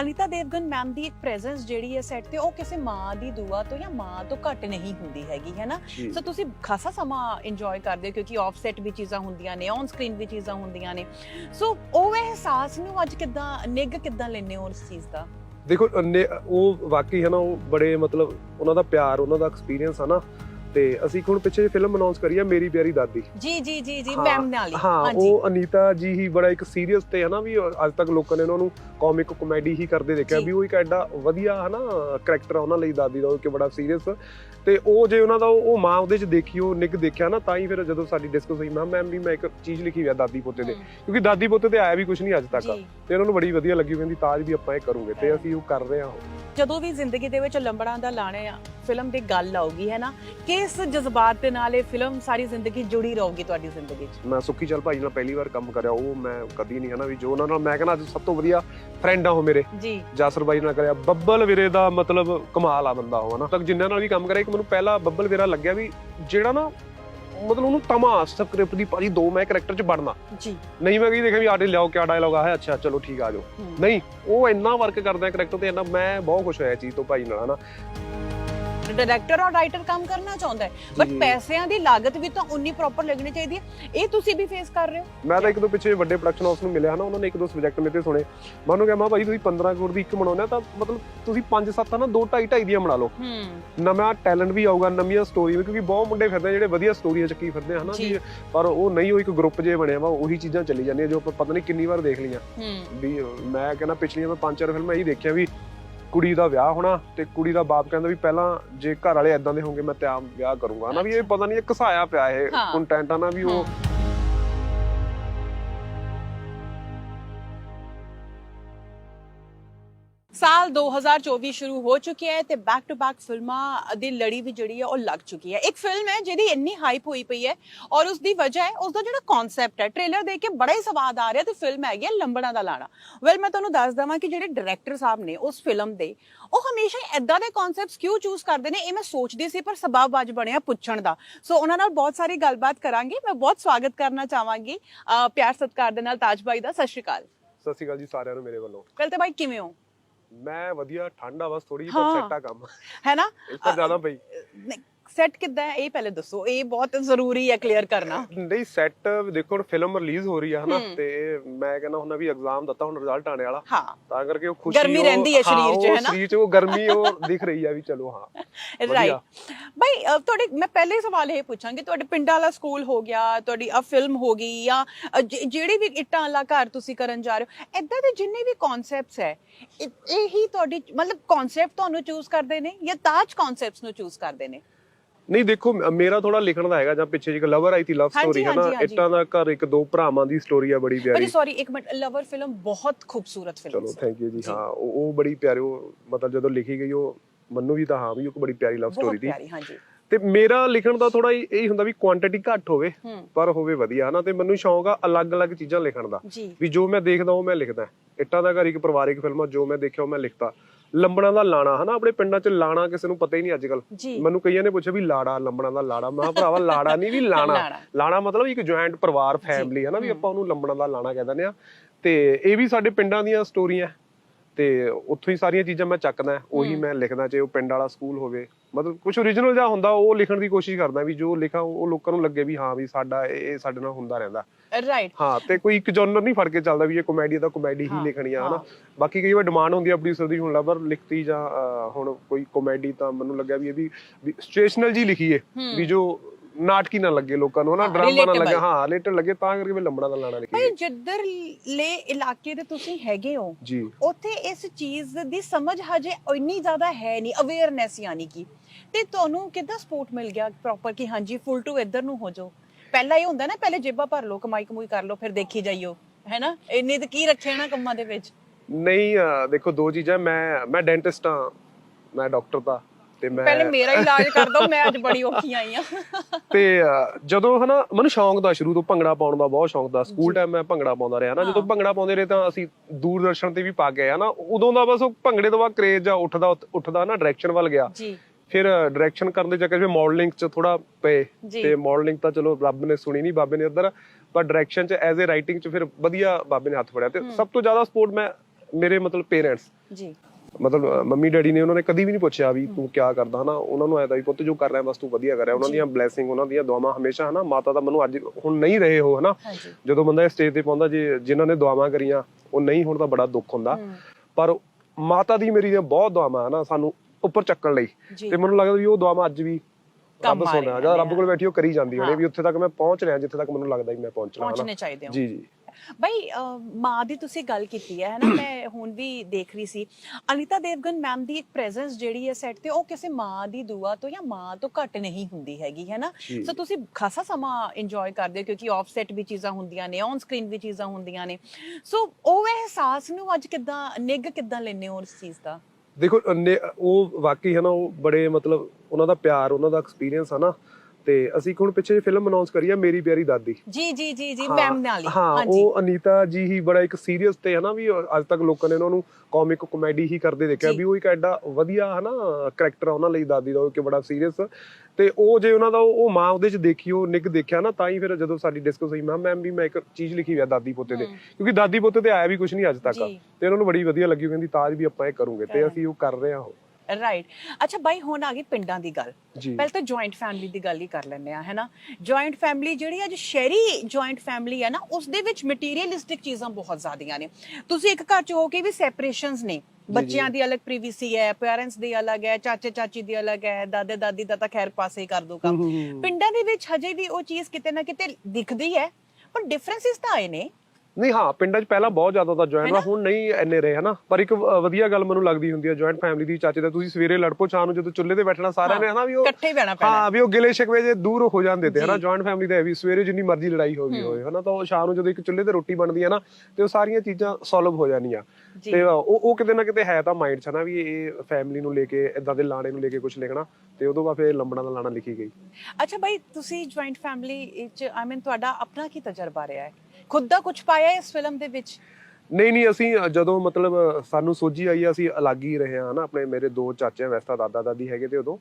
ਅਨੀਤਾ ਦੇਵਗਨ ਮੈਮ ਦੀ ਇੱਕ ਪ੍ਰੈਜ਼ੈਂਸ ਜਿਹੜੀ ਹੈ ਸੈੱਟ ਤੇ ਉਹ ਕਿਸੇ ਮਾਂ ਦੀ ਦੁਆ ਤੋਂ ਜਾਂ ਮਾਂ ਤੋਂ ਘੱਟ ਨਹੀਂ ਹੁੰਦੀ ਹੈਗੀ ਹੈ ਨਾ ਸੋ ਤੁਸੀਂ ਖਾਸਾ ਸਮਾਂ ਇੰਜੋਏ ਕਰਦੇ ਹੋ ਕਿਉਂਕਿ ਆਫ ਸੈਟ ਵੀ ਚੀਜ਼ਾਂ ਹੁੰਦੀਆਂ ਨੇ ਔਨ ਸਕਰੀਨ ਵੀ ਚੀਜ਼ਾਂ ਹੁੰਦੀਆਂ ਨੇ। ਸੋ ਉਹ ਅਹਿਸਾਸ ਨੂੰ ਅੱਜ ਕਿੱਦਾਂ ਨਿੱਘ ਕਿੱਦਾਂ ਲੈਂਦੇ ਹੋ ਉਸ ਚੀਜ਼ ਦਾ? ਦੇਖੋ ਉਹ ਵਾਕਈ ਹੈ ਨਾ ਉਹ ਬੜੇ ਮਤਲਬ ਉਹਨਾਂ ਦਾ ਪਿਆਰ ਉਹਨਾਂ ਦਾ ਐਕਸਪੀਰੀਅੰਸ ਹੈ ਨਾ ਤੇ ਅਸੀਂ ਹੁਣ ਪਿੱਛੇ ਫਿਲਮ ਅਨਾਉਂਸ ਕਰੀ ਆ ਮੇਰੀ ਪਿਆਰੀ ਦਾਦੀ। ਜੀ ਜੀ ਜੀ ਜੀ ਹਾਂ, ਮੈਮ ਨਾਲ ਹੀ। ਹਾਂ ਉਹ ਅਨੀਤਾ ਜੀ ਹੀ ਬੜਾ ਇੱਕ ਸੀਰੀਅਸ ਤੇ ਹੈ ਨਾ ਵੀ ਅੱਜ ਤੱਕ ਲੋਕਾਂ ਨੇ ਉਹਨਾਂ ਨੂੰ ਕਾਮਿਕ ਕਮੇਡੀ ਹੀ ਕਰਦੇ ਦੇਖਿਆ ਜੀ। ਵੀ ਉਹ ਇੱਕ ਐਡਾ ਵਧੀਆ ਹੈ ਨਾ ਕਰੈਕਟਰ ਆ ਉਹਨਾਂ ਲਈ ਦਾਦੀ ਦਾ ਉਹ ਕਿ ਬੜਾ ਸੀਰੀਅਸ ਤੇ ਉਹ ਜੇ ਉਹਨਾਂ ਦਾ ਉਹ ਮਾਂ ਉਹਦੇ ਚ ਦੇਖੀ ਉਹ ਨਿੱਘ ਦੇਖਿਆ ਨਾ ਤਾਂ ਹੀ ਫਿਰ ਜਦੋਂ ਸਾਡੀ ਡਿਸਕਸ ਹੋਈ ਮੈਂ ਮੈਮ ਵੀ ਮੈਂ ਇੱਕ ਚੀਜ਼ ਲਿਖੀ ਹੋਈ ਆ ਦਾਦੀ ਪੋਤੇ ਦੇ। ਹਮ, ਕਿਉਂਕਿ ਦਾਦੀ ਪੋਤੇ ਤੇ ਆਇਆ ਵੀ ਕੁਝ ਨਹੀਂ ਅੱਜ ਤੱਕ। ਤੇ ਉਹਨਾਂ ਨੂੰ ਬੜੀ ਵਧੀਆ ਲੱਗੀ ਕਹਿੰਦੀ ਤਾਜ ਵੀ ਆਪਾਂ ਇਹ ਕਰੂਗੇ ਤੇ ਅਸੀਂ ਉਹ ਕਰ ਰਹੇ ਹਾਂ ਜਦੋਂ ਵੀ ਜ਼ਿੰਦਗੀ ਦੇ ਵਿੱਚ ਲੰਬੜਾਂ ਦਾ ਲਾਣੇ ਆ ਫਿਲਮ ਦੀ ਗੱਲ ਆਊਗੀ ਹੈ ਨਾ? ਕਿਸ ਜਜ਼ਬਾਤ ਦੇ ਨਾਲ ਇਹ ਫਿਲਮ ਸਾਰੀ ਜ਼ਿੰਦਗੀ ਜੁੜੀ ਰਹੂਗੀ ਤੁਹਾਡੀ ਜ਼ਿੰਦਗੀ 'ਚ? ਮੈਂ ਸੁੱਕੀ ਚੱਲ ਭਾਈ ਨਾਲ ਪਹਿਲੀ ਵਾਰ ਕੰਮ ਕਰਿਆ ਉਹ ਮੈਂ ਕਦੀ ਨਹੀਂ ਹਨਾ ਵੀ ਜੋ ਉਹਨਾਂ ਨਾਲ ਮੈਂ ਕਹਿੰਦਾ ਅੱਜ ਸਭ ਤੋਂ ਵਧੀਆ ਫਰੈਂਡ ਆ ਉਹ ਮੇਰੇ। ਜੀ। ਜਾਸਰ ਬਾਈ ਨਾਲ ਕਰਿਆ। ਬੱਬਲ ਵੀਰੇ ਦਾ ਮਤਲਬ ਕਮਾਲ ਆ ਬੰਦਾ ਉਹ ਹਨਾ ਤੱਕ ਜਿੰਨਾਂ ਨਾਲ ਵੀ ਕੰਮ ਕਰਿਆ ਇੱਕ ਮੈਨੂੰ ਪਹਿਲਾ ਬੱਬਲ ਵੀਰਾ ਲੱਗਿਆ ਵੀ ਜਿਹੜਾ ਨਾ ਮਤਲਬ ਉਹਨੂੰ ਤਮਾ ਸਕ੍ਰਿਪਟ ਦੀ ਭਾਜੀ ਦੋ ਮੈਂ ਕੈਰੈਕਟਰ ਚ ਵੜਨਾ। ਜੀ। ਨਹੀਂ ਮੈਂ ਕਹੀ ਦੇਖਿਆ ਵੀ ਆਰਟਿਸਟ ਲਿਆਓ ਕਿਆ ਡਾਇਲੌਗ ਆ ਹੈ ਅੱਛਾ ਚਲੋ ਠੀਕ ਆ ਜਾਓ। ਨਹੀਂ ਉਹ ਇੰਨਾ ਵਰਕ ਕਰਦਾ ਕੈਰੈਕਟਰ ਤੇ ਇੰਨਾ ਮੈਂ ਬਹੁਤ ਖੁਸ਼ ਹੋਇਆ ਚੀਜ਼ ਤੋਂ ਭਾਈ ਨਾਲ ਹਨਾ ਡਾਇਰੈਕਟਰ ਔਰ ਰਾਈਟਰ ਕੰਮ ਕਰਨਾ ਚਾਹੁੰਦਾ ਹੈ। ਬਟ। ਪੈਸਿਆਂ ਦੀ ਲਾਗਤ ਵੀ ਤਾਂ ਉਨੀ ਪ੍ਰੋਪਰ ਲੱਗਣੀ ਚਾਹੀਦੀ ਹੈ। ਇਹ ਤੁਸੀਂ ਵੀ ਫੇਸ ਕਰ ਰਹੇ ਹੋ? ਮੈਂ ਤਾਂ ਇੱਕ ਦੋ ਪਿੱਛੇ ਵੱਡੇ ਪ੍ਰੋਡਕਸ਼ਨ ਹਾਊਸ ਨੂੰ ਮਿਲਿਆ ਹਨਾ ਉਹਨਾਂ ਨੇ ਇੱਕ ਦੋ ਸਬਜੈਕਟ ਮੇਰੇ ਤੇ ਸੁਣੇ। ਮੈਂ ਉਹਨੂੰ ਕਿਹਾ ਮੈਂ ਭਾਈ ਤੁਸੀਂ 15 ਕਰੋੜ ਦੀ ਇੱਕ ਬਣਾਉਣਾ ਤਾਂ ਮਤਲਬ ਤੁਸੀਂ 5-7 ਨਾ 2 2.5 ਦੀਆਂ ਬਣਾ ਲਓ। ਨਵਾਂ ਟੈਲੈਂਟ ਵੀ ਆਊਗਾ ਨਵੀਆਂ ਸਟੋਰੀ ਵੀ ਕਿਉਂਕਿ ਬਹੁਤ ਮੁੰਡੇ ਫਿਰਦੇ ਜਿਹੜੇ ਵਧੀਆ ਸਟੋਰੀਆਂ ਚੱਕੀ ਫਿਰਦੇ ਹਨਾ ਜੀ। ਪਰ ਉਹ ਨਹੀਂ ਉਹ ਇੱਕ ਗਰੁੱਪ ਜੇ ਬਣਿਆ ਵਾ ਉਹੀ ਚੀਜ਼ਾਂ ਚੱਲੀ ਜਾਂਦੀਆਂ ਜੋ ਆਪਾਂ ਪਤਾ ਨਹੀਂ ਕਿੰਨੀ ਵਾਰ ਦੇਖ ਲਈਆਂ। ਵੀ ਮੈਂ ਕਹਿੰਦਾ ਪਿਛਲੀਆਂ ਮੈਂ ਪੰਜ ਚਾਰ ਫਿਲਮਾਂ ਇਹੀ ਦੇਖਿਆ ਵੀ ਕੁੜੀ ਦਾ ਵਿਆਹ ਹੋਣਾ ਤੇ ਕੁੜੀ ਦਾ ਬਾਪ ਕਹਿੰਦਾ ਵੀ ਪਹਿਲਾਂ ਜੇ ਘਰ ਵਾਲੇ ਐਦਾਂ ਦੇ ਹੋਣਗੇ ਮੈਂ ਤਾਂ ਵਿਆਹ ਕਰੂੰਗਾ। ਹਨਾ ਵੀ ਇਹ ਪਤਾ ਨਹੀਂ ਇਹ ਘਸਾਇਆ ਪਿਆ ਇਹ। ਕੰਟੈਂਟ ਆ ਨਾ ਵੀ ਉਹ ਸਾਲ 2024 ਸ਼ੁਰੂ ਹੋ ਚੁੱਕਿਆ ਹੈ ਤੇ ਬੈਕ ਟੂ ਬੈਕ ਫਿਲਮਾਂ ਦੀ ਲੜੀ ਵੀ ਜਿਹੜੀ ਹੈ ਉਹ ਲੱਗ ਚੁੱਕੀ ਹੈ। ਇੱਕ ਫਿਲਮ ਹੈ ਜਿਹਦੀ ਇੰਨੀ ਹਾਈਪ ਹੋਈ ਪਈ ਹੈ ਔਰ ਉਸ ਦੀ ਵਜ੍ਹਾ ਹੈ ਉਸ ਦਾ ਜਿਹੜਾ ਕਨਸੈਪਟ ਹੈ ਟ੍ਰੇਲਰ ਦੇਖ ਕੇ ਬੜਾ ਹੀ ਸਵਾਦ ਆ ਰਿਹਾ ਤੇ ਫਿਲਮ ਹੈਗੀ ਹੈ ਲੰਬੜਾ ਦਾ ਲਾਣਾ। ਵੈਲ ਮੈਂ ਤੁਹਾਨੂੰ ਦੱਸ ਦਵਾਂ ਕਿ ਜਿਹੜੇ ਡਾਇਰੈਕਟਰ ਸਾਹਿਬ ਨੇ ਉਸ ਫਿਲਮ ਦੇ ਉਹ ਹਮੇਸ਼ਾ ਐਦਾਂ ਦੇ ਕਨਸੈਪਟਸ ਕਿਉਂ ਚੂਜ਼ ਕਰਦੇ ਨੇ ਇਹ ਮੈਂ ਸੋਚਦੀ ਸੀ ਪਰ ਸਬਬ ਅੱਜ ਬਣਿਆ ਪੁੱਛਣ ਦਾ। ਸੋ ਉਹਨਾਂ ਨਾਲ ਬਹੁਤ ਸਾਰੀ ਗੱਲਬਾਤ ਕਰਾਂਗੇ। ਮੈਂ ਬਹੁਤ ਸਵਾਗਤ ਕਰਨਾ ਚਾਹਾਂਗੀ ਪਿਆਰ ਸਤਿਕਾਰ ਦੇ ਨਾਲ ਤਾਜ ਭਾਈ ਦਾ। ਸਤਿ ਸ਼੍ਰੀ ਅਕਾਲ। ਸਤਿ ਸ਼੍ਰੀ ਅਕਾਲ ਜੀ ਸਾਰਿਆਂ ਨੂੰ ਮੇਰੇ ਵੱਲੋਂ। ਪਹਿਲੇ ਤਾਂ ਭਾਈ ਕਿਵੇਂ ਹੋ? ਮੈਂ ਵਧੀਆ ਠੰਡ ਆ ਬਸ ਥੋੜੀ ਜਿਹੀ ਹਾਂ। ਕੰਮ। ਹੈ ਨਾ? ਇਸ ਪਰ ਜ਼ਿਆਦਾ ਪਈ। ਸੈੱਟ ਕਿੱਦਾਂ ਹੈ? ਇਹ ਪਹਿਲੇ ਦੱਸੋ। ਇਹ ਬਹੁਤ ਜ਼ਰੂਰੀ ਹੈ ਕਲੀਅਰ ਕਰਨਾ। ਨਹੀਂ ਸੈੱਟ ਦੇਖੋ ਹੁਣ ਫਿਲਮ ਰਿਲੀਜ਼ ਹੋ ਰਹੀ ਆ ਹਨਾ। ਤੇ ਮੈਂ ਕਹਿੰਦਾ ਹੁੰਦਾ ਵੀ ਐਗਜ਼ਾਮ ਦਿੱਤਾ ਹੁਣ ਰਿਜ਼ਲਟ ਆਣੇ ਵਾਲਾ। ਹਾਂ। ਤਾਂ ਕਰਕੇ ਉਹ ਖੁਸ਼ੀ ਗਰਮੀ ਉਹ- ਰਹਿੰਦੀ ਹੈ ਹਾਂ, ਸਰੀਰ 'ਚ, ਉਹ ਹੈ ਨਾ? ਸਰੀਰ 'ਚ ਉਹ ਗਰਮੀ ਉਹ ਦਿਖ ਰਹੀ ਆ ਵੀ ਚਲੋ ਹਾਂ। ਰਾਈਟ ਭਾਈ ਅਹ, ਤੁਹਾਡੇ ਮੈਂ ਪਹਿਲੇ ਸਵਾਲ ਇਹ ਪੁੱਛਾਂਗੀ ਤੁਹਾਡੇ ਪਿੰਡਾਂ ਵਾਲਾ ਸਕੂਲ ਹੋ ਗਿਆ ਤੁਹਾਡੀ ਆ ਫਿਲਮ ਹੋ ਗਈ ਜਾਂ ਅ, ਜ- ਜਿਹੜੇ ਵੀ ਇੱਟਾਂ ਵਾਲਾ ਘਰ ਤੁਸੀਂ ਕਰਨ ਜਾ ਰਹੇ ਹੋ ਐਦਾਂ ਦੇ ਜਿੰਨੇ ਵੀ ਕਨਸੈਪਟਸ ਹੈ ਇਹ- ਇਹੀ ਤੁਹਾਡੀ ਮਤਲਬ ਕਨਸੈਪਟ ਤੁਹਾਨੂੰ ਚੂਜ਼ ਕਰਦੇ ਨੇ ਜਾਂ ਤਾਜ ਕਨਸੈਪਟਸ ਨੂੰ ਚੂਜ਼ ਕਰਦੇ ਨੇ? ਨਹੀਂ ਦੇਖੋ ਮ- ਮੇਰਾ ਥੋੜਾ ਲਿਖਣ ਦਾ ਹੈਗਾ ਜਾਂ ਪਿੱਛੇ ਜਿਹੀ ਲਵਰ ਆਈ ਸੀ ਲਵ ਹਾਂਜੀ, ਸਟੋਰੀ ਹੈ ਨਾ ਹਾਂਜੀ, ਹਾਂਜੀ। ਇੱਟਾਂ ਦਾ ਘਰ ਇੱਕ ਦੋ ਭਰਾਵਾਂ ਦੀ ਸਟੋਰੀ ਆ ਬੜੀ ਭਾਜੀ ਪਿਆਰੀ। ਸੌਰੀ ਇੱਕ ਮਿੰਟ ਲਵਰ ਫਿਲਮ ਬਹੁਤ ਖੂਬਸੂਰਤ ਫਿਲਮ ਚਲੋ ਸੀ। ਥੈਂਕ ਯੂ ਜੀ। ਹਾਂ ਉਹ ਉਹ ਬੜੀ ਪਿਆਰੀ ਉਹ ਮਤਲਬ ਜਦੋਂ ਲਿਖੀ ਗਈ ਉਹ ਮੈਨੂੰ ਵੀ ਤਾਂ ਹਾਂ ਵੀ ਉਹ ਬੜੀ ਪਿਆਰੀ ਲਵ ਬਹੁਤ ਸਟੋਰੀ ਪਿਆਰੀ ਹਾਂਜੀ। ਤੇ ਮੇਰਾ ਲਿਖਣ ਦਾ ਥੋੜਾ ਇਹ ਹੁੰਦਾ ਵੀ ਕੁਆਂਟੀਟੀ ਘੱਟ ਹੋਵੇ ਹੂੰ। ਪਰ ਹੋਵੇ ਵਧੀਆ ਹਨਾ? ਤੇ ਮੈਨੂੰ ਸ਼ੌਂਕ ਆ ਅਲੱਗ-ਅਲੱਗ ਚੀਜ਼ਾਂ ਲਿਖਣ ਦਾ। ਜੀ। ਵੀ ਜੋ ਮੈਂ ਦੇਖਦਾ ਉਹ ਮੈਂ ਲਿਖਦਾ। ਇੱਟਾਂ ਦਾ ਘਰ ਇੱਕ ਪਰਿਵਾਰਿਕ ਫਿਲਮ ਆ ਜੋ ਮੈਂ ਦੇਖਿਆ ਉਹ ਮੈਂ ਲਿਖਤਾ। ਲੰਬਣਾ ਦਾ ਲਾਣਾ ਹਨਾ? ਆਪਣੇ ਪਿੰਡਾਂ 'ਚ ਲਾਣਾ ਕਿਸੇ ਨੂੰ ਪਤਾ ਹੀ ਨਹੀਂ ਅੱਜਕੱਲ ਜੀ। ਮੈਨੂੰ ਕਈਆਂ ਨੇ ਪੁੱਛਿਆ ਵੀ ਲਾੜਾ ਲੰਬਣਾ ਦਾ ਲਾੜਾ। ਮੈਂ ਕਿਹਾ ਭਰਾਵਾ ਲਾੜਾ ਨਹੀਂ ਵੀ ਲਾਣਾ। ਲਾਣਾ। ਮਤਲਬ ਇੱਕ ਜੁਆਇੰਟ ਪਰਿਵਾਰ ਫੈਮਿਲੀ ਹੈ ਨਾ ਵੀ ਆਪਾਂ ਉਹਨੂੰ ਲੰਬਣਾ ਦਾ ਲਾਣਾ ਕਹਿ ਦਿੰਦੇ ਆ ਤੇ ਇਹ ਵੀ ਸਾਡੇ ਪਿੰਡਾਂ ਦੀਆਂ ਸਟੋਰੀਆਂ ਤੇ ਉੱਥੋਂ ਹੀ ਸਾਰੀਆਂ ਚੀਜ਼ਾਂ ਮੈਂ ਚੱਕਦਾ ਉਹੀ ਮੈਂ ਲਿਖਦਾ ਚਾਹੇ ਉਹ ਪਿੰਡ ਵਾਲਾ ਸਕੂਲ ਹੋਵੇ। ਮਤਲਬ ਕੁਝ ਓਰੀਜਨਲ ਜਿਹਾ ਹੁੰਦਾ ਉਹ ਲਿਖਣ ਦੀ ਕੋਸ਼ਿਸ਼ ਕਰਦਾ ਵੀ ਜੋ ਲਿਖਾਂ ਉਹ ਲੋਕਾਂ ਨੂੰ ਲੱਗੇ ਵੀ ਹਾਂ ਵੀ ਸਾਡਾ ਇਹ ਸਾਡੇ ਨਾਲ ਹੁੰਦਾ ਰਹਿੰਦਾ। ਰਾਈਟ ਹਾਂ ਤੇ ਕੋਈ ਇੱਕ ਜਨਰ ਨਹੀਂ ਫੜ ਕੇ ਚੱਲਦਾ ਵੀ ਇਹ ਕਾਮੇਡੀ ਦਾ ਕਾਮੇਡੀ ਹੀ ਲਿਖਣੀ ਆ ਹਨਾ। ਬਾਕੀ ਕਈ ਵਾਰ ਡਿਮਾਂਡ ਹੁੰਦੀ ਆ ਪ੍ਰੋਡਿਊਸਰ ਦੀ ਹੁਣ ਲਵਰ ਲਿਖਤੀ ਜਾਂ ਹੁਣ ਕੋਈ ਕਾਮੇਡੀ ਤਾਂ ਮੈਨੂੰ ਲੱਗਿਆ ਵੀ ਇਹ ਵੀ ਸਿਚੁਏਸ਼ਨਲ ਜੀ ਲਿਖੀਏ ਵੀ ਜੋ ਨਾਟਕੀ ਨਾ ਲੱਗੇ ਲੋਕਾਂ ਨੂੰ ਹਾਂ, ਡਰਾਮਾ ਨਾ। ਲੱਗੇ ਹਾਂ ਰਿਲੇਟਡ ਲੱਗੇ ਤਾਂ ਕਰਕੇ ਮੈਂ ਲੰਬੜਾ ਦਾ ਲਾਣਾ ਲਿਖੀ ਭਾਈ ਜਿੱਧਰ ਲੈ ਇਲਾਕੇ ਦੇ ਤੁਸੀਂ ਹੈਗੇ ਹੋ ਜੀ। ਉੱਥੇ ਇਸ ਚੀਜ਼ ਦੀ ਸਮਝ ਹਜੇ ਇੰਨੀ ਜ਼ਿਆਦਾ ਹੈ ਨਹੀਂ ਅਵੇਅਰਨੈਸ ਯਾਨੀ ਕਿ। ਤੇ ਤੁਹਾਨੂੰ ਕਿੱਦਾਂ ਸਪੋਰਟ ਮਿਲ ਗਿਆ ਪ੍ਰੋਪਰ ਕਿ ਹਾਂਜੀ ਫੁੱਲ ਟੂ ਇੱਧਰ ਨੂੰ ਹੋ ਜਾਓ? ਪਹਿਲਾਂ ਇਹ ਹੁੰਦਾ ਨਾ ਪਹਿਲੇ ਜੇਬਾਂ ਭਰ ਲਓ ਕਮਾਈ ਕਮੂਈ ਕਰ ਲਓ ਫਿਰ ਦੇਖੀ ਜਾਈਓ ਹੈਨਾ? ਇੰਨੇ ਤੇ ਕੀ ਰੱਖਿਆ ਨਾ ਕੰਮਾਂ ਦੇ ਵਿੱਚ? ਨਹੀਂ ਦੇਖੋ ਦੋ ਚੀਜ਼ਾਂ ਮੈਂ ਮੈਂ ਡੈਂਟਿਸਟ ਆ ਮੈਂ ਡਾਕਟਰ ਤਾਂ। ਤੇ ਮੈਂ ਪਹਿਲੇ ਮੇਰਾ ਇਲਾਜ ਕਰ ਦੋ ਮੈਂ ਅੱਜ ਬੜੀ ਔਖੀ ਆਈ ਆ। ਤੇ ਜਦੋਂ ਹਨਾ ਮੈਨੂੰ ਸ਼ੌਂਕ ਦਾ ਸ਼ੁਰੂ ਤੋਂ ਭੰਗੜਾ ਪਾਉਣ ਦਾ ਬਹੁਤ ਸ਼ੌਂਕ ਦਾ। ਸਕੂਲ ਟਾਈਮ ਮੈਂ ਭੰਗੜਾ ਪਾਉਂਦਾ ਰਿਹਾ ਨਾ। ਜਦੋਂ ਭੰਗੜਾ ਪਾਉਂਦੇ ਰਹੇ ਤਾਂ ਅਸੀਂ ਦੂਰਦਰਸ਼ਨ ਤੇ ਵੀ ਪਾ ਗਏ ਹਨਾ ਉਦੋਂ ਦਾ ਬਸ ਉਹ ਭੰਗੜੇ ਤੋਂ ਬਾਅਦ ਕਰੇਜ ਆ ਉੱਠਦਾ ਉੱਠਦਾ ਨਾ ਡਾਇਰੈਕਸ਼ਨ ਵੱਲ ਗਿਆ। ਜੀ। ਫਿਰ ਡਾਇਰੈਕਸ਼ਨ ਕਰਨ ਦੇ ਚੱਕਰ 'ਚ ਮਾਡਲਿੰਗ 'ਚ ਥੋੜਾ ਪਏ। ਜੀ। ਤੇ ਮਾਡਲਿੰਗ ਤਾਂ ਚਲੋ ਰੱਬ ਨੇ ਸੁਣੀ ਨਹੀਂ ਬਾਬੇ ਨੇ ਉਧਰ। ਪਰ ਡਾਇਰੈਕਸ਼ਨ 'ਚ ਐਜ਼ ਅ ਰਾਈਟਿੰਗ 'ਚ ਫਿਰ ਵਧੀਆ ਬਾਬੇ ਨੇ ਹੱਥ ਫੜਿਆ। ਤੇ ਸਭ ਤੋਂ ਜ਼ਿਆਦਾ ਸਪੋਰਟ ਮੈਂ ਮੇਰੇ ਮਤਲਬ ਪੇਰੈਂਟਸ ਜੀ। ਮਤਲਬ ਮੰਮੀ ਡੈਡੀ ਨੇ ਉਹਨਾਂ ਨੇ ਕਦੀ ਵੀ ਨਹੀਂ ਪੁੱਛਿਆ ਵੀ ਤੂੰ ਕੀ ਕਰਦਾ ਹਨਾ? ਉਹਨਾਂ ਨੂੰ ਐਦਾ ਵੀ ਪੁੱਤ ਜੋ ਕਰ ਰਿਹਾ ਬਸ ਤੂੰ ਵਧੀਆ ਕਰ ਰਿਹਾ। ਉਹਨਾਂ ਦੀਆਂ ਬਲੇਸਿੰਗ ਉਹਨਾਂ ਦੀਆਂ ਦੁਆਵਾਂ ਹਮੇਸ਼ਾ ਹਨਾ? ਮਾਤਾ ਦਾ ਮੈਨੂੰ ਅੱਜ ਹੁਣ ਨਹੀਂ ਰਹੇ ਹੋ ਹਨਾ? ਜਦੋਂ ਬੰਦਾ ਸਟੇਜ ਤੇ ਪਹੁੰਚਦਾ ਜੇ ਜਿਨ੍ਹਾਂ ਨੇ ਦੁਆਵਾਂ ਕਰੀਆਂ ਉਹ ਨਹੀਂ ਹੁਣ ਤਾਂ ਬੜਾ ਦੁੱਖ ਹੁੰਦਾ। ਪਰ ਮਾਤਾ ਦੀ ਮੇਰੀ ਦੀਆਂ ਬਹੁਤ ਦੁਆਵਾਂ ਹਨਾ? ਸਾਨੂੰ ਉੱਪਰ ਚੱਕਣ ਲਈ। ਤੇ ਮੈਨੂੰ ਲੱਗਦਾ ਵੀ ਉਹ ਦੁਆਵਾਂ ਅੱਜ ਵੀ ਰੱਬ ਕੰਮ ਆ ਸੁਣਦਾ ਰਹੀਆਂ ਜਾਂ ਰੱਬ ਕੋਲ ਬੈਠੀ ਉਹ ਕਰੀ ਜਾਂਦੀ ਹੋਣੀ। ਵੀ ਉੱਥੇ ਤੱਕ ਮੈਂ ਪਹੁੰਚ ਰਿਹਾ ਜਿੱਥੇ ਤੱਕ ਮੈਨੂੰ ਲੱਗਦਾ ਵੀ ਮੈਂ ਪਹੁੰਚਣਾ ਹਨਾ? ਜੀ ਜੀ। ਬਈ ਮਾਂ ਦੀ ਤੁਸੀਂ ਗੱਲ ਕੀਤੀ ਹੈ ਹਨਾ ਮੈਂ ਹੁਣ ਵੀ ਦੇਖ ਰਹੀ ਸੀ। ਅਨੀਤਾ ਦੇਵਗਨ ਮੈਮ ਦੀ ਇੱਕ ਪ੍ਰੈਜ਼ੈਂਸ ਜਿਹੜੀ ਹੈ ਸੈੱਟ ਤੇ ਉਹ ਕਿਸੇ ਮਾਂ ਦੀ ਦੁਆ ਤੋਂ ਜਾਂ ਮਾਂ ਤੋਂ ਘੱਟ ਨਹੀਂ ਹੁੰਦੀ ਹੈਗੀ ਹੈ ਨਾ। ਸੋ ਤੁਸੀਂ ਖਾਸਾ ਸਮਾਂ ਇੰਜੋਏ ਕਰਦੇ ਹੋ ਕਿਉਂਕਿ ਆਫ ਸੈਟ ਵੀ ਚੀਜ਼ਾਂ ਹੁੰਦੀਆਂ ਨੇ ਔਨ ਸਕਰੀਨ ਵੀ ਚੀਜ਼ਾਂ ਹੁੰਦੀਆਂ ਨੇ। ਸੋ ਉਹ ਅਹਿਸਾਸ ਨੂੰ ਅੱਜ ਕਿੱਦਾਂ ਨਿੱਘ ਕਿੱਦਾਂ ਲੈਨੇ ਹੋ ਉਸ ਚੀਜ਼ ਦਾ? ਦੇਖੋ ਉਹ ਵਾਕਈ ਹੈ ਨਾ ਉਹ ਬੜੇ ਮਤਲਬ ਉਹਨਾਂ ਦਾ ਪਿਆਰ ਉਹਨਾਂ ਦਾ ਐਕਸਪੀਰੀਅੰਸ ਹੈ ਨਾ ਤੇ ਅਸੀਂ ਹੁਣ ਪਿੱਛੇ ਫਿਲਮ ਅਨਾਉਂਸ ਕਰੀ ਆ ਮੇਰੀ ਪਿਆਰੀ ਦਾਦੀ। ਜੀ ਜੀ ਜੀ ਜੀ ਮੈਮ ਨਾਲ ਹੀ। ਹਾਂ ਉਹ ਅਨੀਤਾ ਜੀ ਹੀ ਬੜਾ ਇੱਕ ਸੀਰੀਅਸ ਤੇ ਹੈ ਨਾ ਵੀ ਅੱਜ ਤੱਕ ਲੋਕਾਂ ਨੇ ਉਹਨਾਂ ਨੂੰ ਕਾਮਿਕ ਕਾਮੇਡੀ ਹੀ ਕਰਦੇ ਦੇਖਿਆ ਜੀ। ਵੀ ਉਹ ਇੱਕ ਐਡਾ ਵਧੀਆ ਹੈ ਨਾ ਕੈਰੈਕਟਰ ਆ ਉਹਨਾਂ ਲਈ ਦਾਦੀ ਦਾ ਉਹ ਕਿ ਬੜਾ ਸੀਰੀਅਸ ਤੇ ਉਹ ਜੇ ਉਹਨਾਂ ਦਾ ਉਹ ਉਹ ਮਾਂ ਉਹਦੇ ਚ ਦੇਖੀ ਉਹ ਨਿੱਘ ਦੇਖਿਆ ਨਾ ਤਾਂ ਹੀ ਫਿਰ ਜਦੋਂ ਸਾਡੀ ਡਿਸਕਸ ਹੋਈ ਮੈਂ ਮੈਮ ਵੀ ਮੈਂ ਇੱਕ ਚੀਜ਼ ਲਿਖੀ ਹੋਈ ਆ ਦਾਦੀ ਪੋਤੇ ਦੇ। ਕਿਉਂਕਿ ਦਾਦੀ ਪੋਤੇ ਤੇ ਆਇਆ ਵੀ ਕੁਝ ਨਹੀਂ ਅੱਜ ਤੱਕ। ਜੀ। ਤੇ ਉਹਨਾਂ ਨੂੰ ਬੜੀ ਵਧੀਆ ਲੱਗੀ ਉਹ ਕਹਿੰਦੀ ਤਾਜ ਵੀ ਆਪਾਂ ਇਹ ਕਰੂਗੇ। ਤੇ ਅਸੀਂ ਉਹ ਕਰ ਰਹੇ ਹਾਂ ਉਹ। ਰਾਈਟ ਅੱਛਾ ਬਾਈ ਹੁਣ ਆ ਗਈ ਪਿੰਡਾਂ ਦੀ ਗੱਲ। ਜੀ। ਪਹਿਲਾਂ ਤਾਂ ਜੁਆਇੰਟ ਫੈਮਿਲੀ ਦੀ ਗੱਲ ਹੀ ਕਰ ਲੈਂਦੇ ਆ ਹੈਨਾ? ਜੁਆਇੰਟ ਫੈਮਿਲੀ ਜਿਹੜੀ ਅੱਜ ਸ਼ਹਿਰੀ ਜੁਆਇੰਟ ਫੈਮਿਲੀ ਹੈ ਨਾ ਉਸ ਦੇ ਵਿੱਚ ਮਟੀਰੀਅਲਿਸਟਿਕ ਚੀਜ਼ਾਂ ਬਹੁਤ ਜ਼ਿਆਦੀਆਂ ਨੇ। ਤੁਸੀਂ ਇੱਕ ਘਰ ਚ ਹੋ ਕੇ ਵੀ ਸੈਪਰੇਸ਼ਨਸ ਨੇ। ਬੱਚਿਆਂ ਦੀ ਅਲੱਗ ਪ੍ਰੀਵੀਸੀ ਹੈ ਪੇਰੈਂਟਸ ਦੀ ਅਲੱਗ ਹੈ ਚਾਚੇ ਚਾਚੀ ਦੀ ਅਲੱਗ ਹੈ ਦਾਦੇ ਦਾਦੀ ਦਾ ਤਾਂ ਖੈਰ ਪਾਸੇ ਹੀ ਕਰ ਦੋ ਕੰਮ। ਪਿੰਡਾਂ ਦੇ ਵਿੱਚ ਹਜੇ ਵੀ ਉਹ ਚੀਜ਼ ਕਿਤੇ ਨਾ ਕਿਤੇ ਦਿਖਦੀ ਹੈ ਪਰ ਡਿਫਰੈਂਸਿਸ ਤਾਂ ਆਏ ਨੇ। ਨਹੀਂ ਹਾਂ ਪਿੰਡਾਂ 'ਚ ਪਹਿਲਾਂ ਬਹੁਤ ਜ਼ਿਆਦਾ ਤਾਂ ਜੁਆਇੰਟ? ਹੁਣ ਨਹੀਂ ਇੰਨੇ ਰਹੇ ਹਨਾ ਪਰ ਇੱਕ ਵਧੀਆ ਗੱਲ ਮੈਨੂੰ ਲੱਗਦੀ ਹੁੰਦੀ ਹੈ ਜੁਆਇੰਟ ਫੈਮਿਲੀ ਦੀ ਚਾਚੇ ਦਾ ਤੁਸੀਂ ਸਵੇਰੇ ਲੜਪੋ ਸ਼ਾਮ ਨੂੰ ਜਦੋਂ ਚੁੱਲ੍ਹੇ ਤੇ ਬੈਠਣਾ ਸਾਰਿਆਂ ਨੇ ਹਨਾ ਵੀ ਉਹ ਇਕੱਠੇ ਬਹਿਣਾ ਪੈਣਾ ਹਾਂ ਵੀ ਉਹ ਗਿਲੇ ਸ਼ਿਕਵੇ ਜੇ ਦੂਰ ਹੋ ਜਾਂਦੇ ਤੇ ਹਨਾ। ਜੁਆਇੰਟ ਫੈਮਿਲੀ ਦਾ ਇਹ ਵੀ ਸਵੇਰੇ ਜਿੰਨੀ ਮਰਜ਼ੀ ਲੜਾਈ ਹੋ ਗਈ ਹੋਵੇ ਹਨਾ ਤਾਂ ਉਹ ਸ਼ਾਮ ਨੂੰ ਜਦੋਂ ਇੱਕ ਚੁੱਲ੍ਹੇ ਤੇ ਰੋਟੀ ਬਣਦੀ ਹੈ ਨਾ ਤੇ ਉਹ ਸਾਰੀਆਂ ਚੀਜ਼ਾਂ ਸੋਲਵ ਹੋ ਜਾਂਦੀਆਂ ਜੀ। ਤੇ ਉਹ ਉਹ ਕਿਤੇ ਨਾ ਕਿਤੇ ਹੈ ਤਾਂ ਮਾਈਂਡ 'ਚ ਵੀ ਇਹ ਫੈਮਿਲੀ ਨੂੰ ਲੈ ਕੇ ਇਦਾਂ ਦੇ ਲਾਣੇ ਨੂੰ ਲੈ ਕੇ ਕੁਝ ਲਿਖਣਾ ਤੇ ਉਦੋਂ ਬਾਅਦ ਫਿਰ ਲੰਬੜਾ ਦਾ ਲਾਣਾ ਲਿਖੀ ਗਈ ਅੱਛਾ ਭਾਈ ਤੁਸੀਂ ਜੁਆਇੰਟ ਫੈਮਿਲੀ ਵਿੱਚ ਆਈ ਮੀਨ ਤੁਹਾਡਾ ਆਪਣਾ ਕੀ ਤਜਰਬਾ ਰਿਹਾ ਹੈ ਖੁਦ ਦਾ ਕੁਝ ਪਾਇਆ ਇਸ ਫਿਲਮ ਦੇ ਵਿੱਚ? ਨਹੀਂ ਨਹੀਂ ਅਸੀਂ ਜਦੋਂ ਮਤਲਬ ਸਾਨੂੰ ਸੋਝੀ ਆਈ ਆ, ਅਸੀਂ ਅਲੱਗ ਹੀ ਰਹੇ ਹਾਂ ਨਾ ਆਪਣੇ ਮੇਰੇ ਦੋ ਚਾਚੇ ਵੈਸੇ ਤਾਂ ਦਾਦਾ ਦਾਦੀ ਹੈਗੇ ਤੇ ਉਦੋਂ।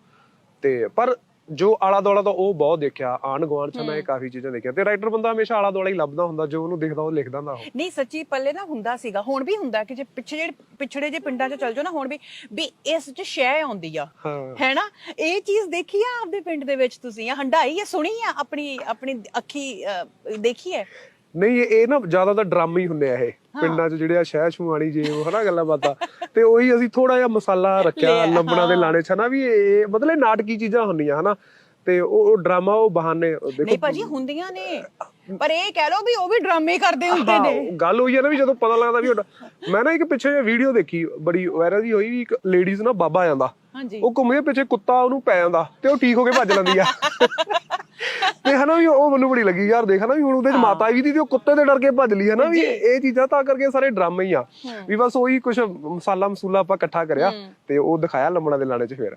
ਤੇ ਪਰ ਜੋ ਆਲਾ ਦੁਆਲਾ ਤਾਂ ਉਹ ਬਹੁਤ ਦੇਖਿਆ ਆਣ ਗੁਆਂਢ ਚ ਮੈਂ ਇਹ ਕਾਫੀ ਚੀਜ਼ਾਂ ਦੇਖਿਆ। ਤੇ ਰਾਈਟਰ ਬੰਦਾ ਹਮੇਸ਼ਾ ਆਲਾ ਦੁਆਲਾ ਹੀ ਲੱਭਦਾ ਹੁੰਦਾ ਜੋ ਉਹਨੂੰ ਦਿਖਦਾ ਉਹ ਲਿਖਦਾ ਹੁੰਦਾ ਉਹ। ਨਹੀਂ ਸੱਚੀ ਪੱਲੇ ਨਾ ਹੁੰਦਾ ਸੀਗਾ। ਹੁਣ ਵੀ ਹੁੰਦਾ ਕਿ ਜੇ ਪਿੱਛੇ ਜਿਹੜੇ ਪਿਛੜੇ ਜੇ ਪਿੰਡਾਂ 'ਚ ਚੱਲ ਜਾਓ ਨਾ ਹੁਣ ਵੀ ਵੀ ਇਸ 'ਚ ਸ਼ੈ ਆਉਂਦੀ ਆ। ਹਾਂ। ਹੈ ਨਾ ਇਹ ਚੀਜ਼ ਦੇਖੀ ਆ ਆਪਦੇ ਪਿੰਡ ਦੇ ਵਿੱਚ ਤੁਸੀਂ? ਆ ਹੰਡਾਈ ਆ ਸੁਣੀ ਆ ਆਪਣੀ ਆਪਣੀ ਅੱਖੀ ਦੇਖੀ ਹੈ? ਨਹੀਂ ਇਹ- ਇਹ ਨਾ ਜ਼ਿਆਦਾ ਤਾਂ ਡਰਾਮੇ ਹੀ ਹੁੰਦੇ ਆ ਇਹ। ਪਿੰਡਾਂ 'ਚ ਜਿਹੜੇ ਆ ਸ਼ਹਿ ਛੂਆਣੀ ਜੇ ਉਹ ਹਨਾ ਗੱਲਾਂ ਬਾਤਾਂ। ਤੇ ਉਹੀ ਅਸੀਂ ਥੋੜਾ ਜਿਹਾ ਮਸਾਲਾ ਰੱਖਿਆ ਲੰਬਣਾ ਦੇ। ਲਾਣੇ ਚ ਨਾ ਵੀ ਇਹ ਮਤਲਬ ਇਹ ਨਾਟਕੀ ਚੀਜ਼ਾਂ ਹੁੰਦੀਆਂ ਹਨਾ। ਤੇ ਉਹ ਡਰਾਮਾ ਉਹ ਬਹਾਨੇ ਉਹ ਨਹੀਂ ਦੇਖੋ ਭਾਜੀ ਹੁੰਦੀਆਂ ਨੇ। ਪਰ ਇਹ ਕਹਿ ਲਓ ਵੀ ਉਹ ਵੀ ਡਰਾਮੇ ਕਰਦੇ ਹੁੰਦੇ ਨੇ। ਗੱਲ ਹੋਈ ਹੈ ਨਾ ਵੀ ਜਦੋਂ ਪਤਾ ਲੱਗਦਾ ਵੀ ਮੈਂ ਨਾ ਇੱਕ ਪਿੱਛੇ ਜਿਹੇ ਵੀਡੀਓ ਦੇਖੀ ਬੜੀ ਵਾਇਰਲ ਜੀ ਹੋਈ ਵੀ ਇੱਕ ਲੇਡੀਜ਼ ਨਾ ਬਾਬਾ ਜਾਂਦਾ ਹਾਂਜੀ। ਉਹ ਘੁੰਮਦੇ ਪਿੱਛੇ ਕੁੱਤਾ ਉਹਨੂੰ ਪੈ ਜਾਂਦਾ ਤੇ ਉਹ ਠੀਕ ਹੋ ਕੇ ਭੱਜ ਲੈਂਦੀ ਆ। ਤੇ ਹਨਾ ਵੀ ਉਹ ਮੈਨੂੰ ਬੜੀ ਲੱਗੀ ਯਾਰ ਦੇਖ ਹਨਾ ਵੀ ਹੁਣ ਉਹਦੇ ਚ ਮਾਤਾ ਵੀ ਦੀ ਤੇ ਉਹ ਕੁੱਤੇ ਦੇ ਡਰ ਕੇ ਭੱਜ ਲਈ ਹਨਾ ਵੀ ਇਹ ਚੀਜ਼ਾਂ ਤਾਂ ਕਰਕੇ ਸਾਰੇ ਡਰਾਮੇ ਹੀ ਆ। ਵੀ ਬਸ ਉਹੀ ਕੁਝ ਮਸਾਲਾ ਮਸੂਲਾ ਆਪਾਂ ਇਕੱਠਾ ਕਰਿਆ ਤੇ ਉਹ ਦਿਖਾਇਆ ਲੰਮਣਾ ਦੇ ਲਾਣੇ ਚ ਫੇਰ।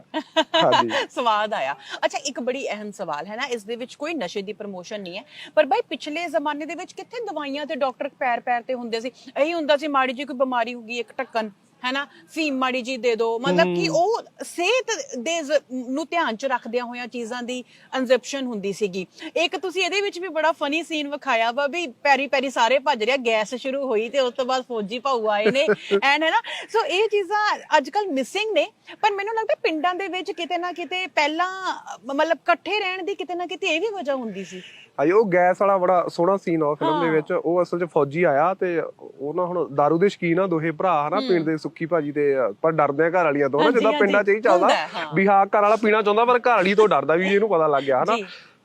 ਹਾਂਜੀ। ਸਵਾਦ ਆਇਆ। ਅੱਛਾ ਇੱਕ ਬੜੀ ਅਹਿਮ ਸਵਾਲ ਹੈ ਨਾ ਇਸ ਦੇ ਵਿੱਚ ਕੋਈ ਨਸ਼ੇ ਦੀ ਪ੍ਰਮੋਸ਼ਨ ਨਹੀਂ ਹੈ। ਪਰ ਭਾਈ ਪਿਛਲੇ ਜ਼ਮਾਨੇ ਦੇ ਵਿੱਚ ਕਿੱਥੇ ਦਵਾਈਆਂ ਤੇ ਡਾਕਟਰ ਪੈਰ ਪੈਰ ਤੇ ਹੁੰਦੇ ਸੀ? ਇਹੀ ਹੁੰਦਾ ਸੀ ਮਾੜੀ ਜੀ ਕੋਈ ਬਿਮਾਰੀ ਹੋ ਗਈ ਇੱਕ ਢੱਕਣ। ਹੈ ਨਾ ਫੀਮ ਮਾੜੀ ਜੀ ਦੇ ਦਿਓ ਮਤਲਬ ਕਿ ਉਹ ਸਿਹਤ ਦੇ ਜ਼- ਨੂੰ ਧਿਆਨ ਚ ਰੱਖਦਿਆਂ ਹੋਇਆਂ ਚੀਜ਼ਾਂ ਦੀ ਕੰਜ਼ਪਸ਼ਨ ਹੁੰਦੀ ਸੀਗੀ। ਇੱਕ ਤੁਸੀਂ ਇਹਦੇ ਵਿੱਚ ਵੀ ਬੜਾ ਫਨੀ ਸੀਨ ਵਿਖਾਇਆ ਵਾ ਵੀ ਪੈਰੀ ਪੈਰੀ ਸਾਰੇ ਭੱਜ ਰਿਹਾ ਗੈਸ ਸ਼ੁਰੂ ਹੋਈ ਤੇ ਉਸ ਤੋਂ ਬਾਅਦ ਫੌਜੀ ਭਾਊ ਆਏ ਨੇ। ਐਂਡ ਹੈ ਨਾ ਸੋ ਇਹ ਚੀਜ਼ਾਂ ਅੱਜ ਕੱਲ ਮਿਸਿੰਗ ਨੇ ਪਰ ਮੈਨੂੰ ਲੱਗਦਾ ਪਿੰਡਾਂ ਦੇ ਵਿੱਚ ਕਿਤੇ ਨਾ ਕਿਤੇ ਪਹਿਲਾਂ ਅ, ਮਤਲਬ ਇਕੱਠੇ ਰਹਿਣ ਦੀ ਕਿਤੇ ਨਾ ਕਿਤੇ ਇਹ ਵੀ ਵਜ੍ਹਾ ਹੁੰਦੀ ਸੀ। ਆਈ ਉਹ ਗੈਸ ਵਾਲਾ ਬੜਾ ਸੋਹਣਾ ਸੀਨ ਆ ਫਿਲਮ ਦੇ ਵਿੱਚ। ਉਹ ਅਸਲ 'ਚ ਫੌਜੀ ਆਇਆ ਤੇ ਉਹ ਨਾ ਹੁਣ दारू ਦੇ ਸ਼ਕੀਨ ਆ ਦੋਹੇ ਭਰਾ ਹਨਾ ਪਿੰਡ ਦੇ ਸੁੱਖੀ ਭਾਜੀ ਤੇ ਪਰ ਡਰਦੇ ਆ ਘਰ ਵਾਲੀਆਂ ਤੋਂ ਹਾਂਜੀ, ਜਿੱਦਾਂ ਪਿੰਡਾਂ 'ਚ ਹੀ ਚੱਲਦਾ। ਵੀ ਹਾਂ ਘਰ ਵਾਲਾ ਪੀਣਾ ਚਾਹੁੰਦਾ ਪਰ ਘਰ ਵਾਲੀ ਤੋਂ ਡਰਦਾ ਵੀ ਇਹਨੂੰ ਪਤਾ ਲੱਗ ਗਿਆ ਹਨਾ।